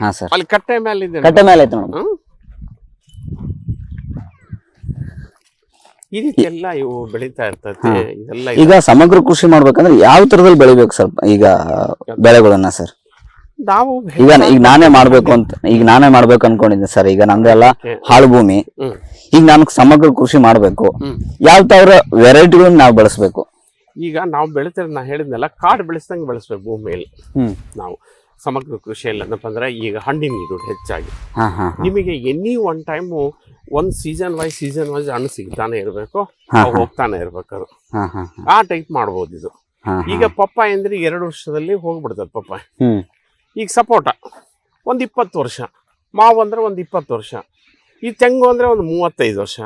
ಹಾ ಸರ್. ಅಲ್ಲಿ ಕಟ್ಟೆ ಮೇಲೆ ಇದೆ ಕಟ್ಟೆ ಮೇಲೆ ಐತೆ ನೋಡು. ಹ್ಮ್? ಈ ರೀತಿ ಎಲ್ಲ ಇವು ಬೆಳೀತಾ ಇರ್ತೈತೆ ಇದೆಲ್ಲ ಈಗ ಸಮಗ್ರ ಕೃಷಿ ಮಾಡ್ಬೇಕಂದ್ರೆ ಯಾವ ತರದಲ್ಲಿ ಬೆಳಿಬೇಕು ಸರ್ ಈಗ ಬೆಳೆಗಳನ್ನ ಸರ್? ನಾವು ಈಗ ಈಗ ನಾನೇ ಮಾಡ್ಬೇಕು ಅಂತ ಈಗ ನಾನೇ ಮಾಡ್ಬೇಕು ಅನ್ಕೊಂಡಿದ್ದೆ ಸರ್ ಈಗ ನಮ್ದೆಲ್ಲ ಹಾಳು ಭೂಮಿ. ಈಗ ನಾನು ಸಮಗ್ರ ಕೃಷಿ ಮಾಡ್ಬೇಕು. ಯಾವ ತರ ವೆರೈಟಿಗಳನ್ನ ನಾವು ಬೆಳೆಸ್ಬೇಕು? ಈಗ ನಾವು ಬೆಳಿತಾರೆ ನಾ ಹೇಳಿದ್ನಲ್ಲ ಕಾಡು ಬೆಳೆಸ್ದಂಗೆ ಬೆಳೆಸ್ಬೇಕು ಭೂಮಿಯಲ್ಲಿ ಹ್ಮ್. ನಾವು. ಸಮಗ್ರ ಕೃಷಿಯಲ್ಲಿ ಏನಪ್ಪ ಅಂದ್ರೆ ಈಗ ಹಣ್ಣಿನ ಗಿಡ ಹೆಚ್ಚಾಗಿ. ನಿಮಗೆ ಎನಿ ಒನ್ ಟೈಮು ಒಂದು ಸೀಸನ್ ವೈಸ್ ಸೀಸನ್ ವೈಸ್ ಹಣ್ಣು ಸಿಗ್ತಾನೆ ಇರಬೇಕು ಹೋಗ್ತಾನೆ ಇರ್ಬೇಕು. ಆ ಟೈಪ್ ಮಾಡ್ಬೋದು ಇದು. ಈಗ ಪಪ್ಪ ಪಪ್ಪಾಯ ಅಂದ್ರೆ ಎರಡು ವರ್ಷದಲ್ಲಿ ಹೋಗ್ಬಿಡ್ತದೆ ಪಪ್ಪಾಯ. ಈಗ ಸಪೋಟ ಒಂದು ಇಪ್ಪತ್ತು ವರ್ಷ ಮಾವು ಅಂದ್ರೆ ಒಂದು ಇಪ್ಪತ್ತು ವರ್ಷ. ಈ ತೆಂಗು ಅಂದ್ರೆ ಒಂದು ಮೂವತ್ತೈದು ವರ್ಷ.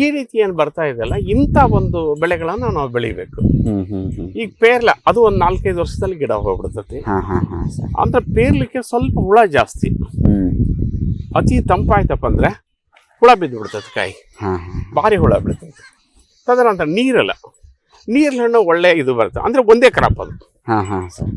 ಈ ರೀತಿ ಏನು ಬರ್ತಾ ಇದೆಯಲ್ಲ ಇಂಥ ಒಂದು ಬೆಳೆಗಳನ್ನ ನಾವು ಬೆಳಿಬೇಕು. ಈಗ ಪೇರ್ಲ ಅದು ಒಂದು ನಾಲ್ಕೈದು ವರ್ಷದಲ್ಲಿ ಗಿಡ ಹೋಗ್ಬಿಡ್ತತಿ. ಅಂದ್ರೆ ಪೇರ್ಲಿಕ್ಕೆ ಸ್ವಲ್ಪ ಹುಳ ಜಾಸ್ತಿ. ಅತಿ ತಂಪಾಯ್ತಪ್ಪ ಅಂದ್ರೆ ಹುಳ ಬಿದ್ದು ಬಿಡ್ತೈತೆ ಕಾಯಿ ಭಾರಿ ಹುಳ ಬಿಡ್ತೈತೆ. ತದನಂತರ ನೀರಲ್ಲ. ನೀರಲ್ಲಿ ಹಣ್ಣು ಒಳ್ಳೆ ಇದು ಬರುತ್ತೆ. ಅಂದ್ರೆ ಒಂದೇ ಕ್ರಾಪ್ ಅದು. ಹಾ ಹಾ ಸರ್.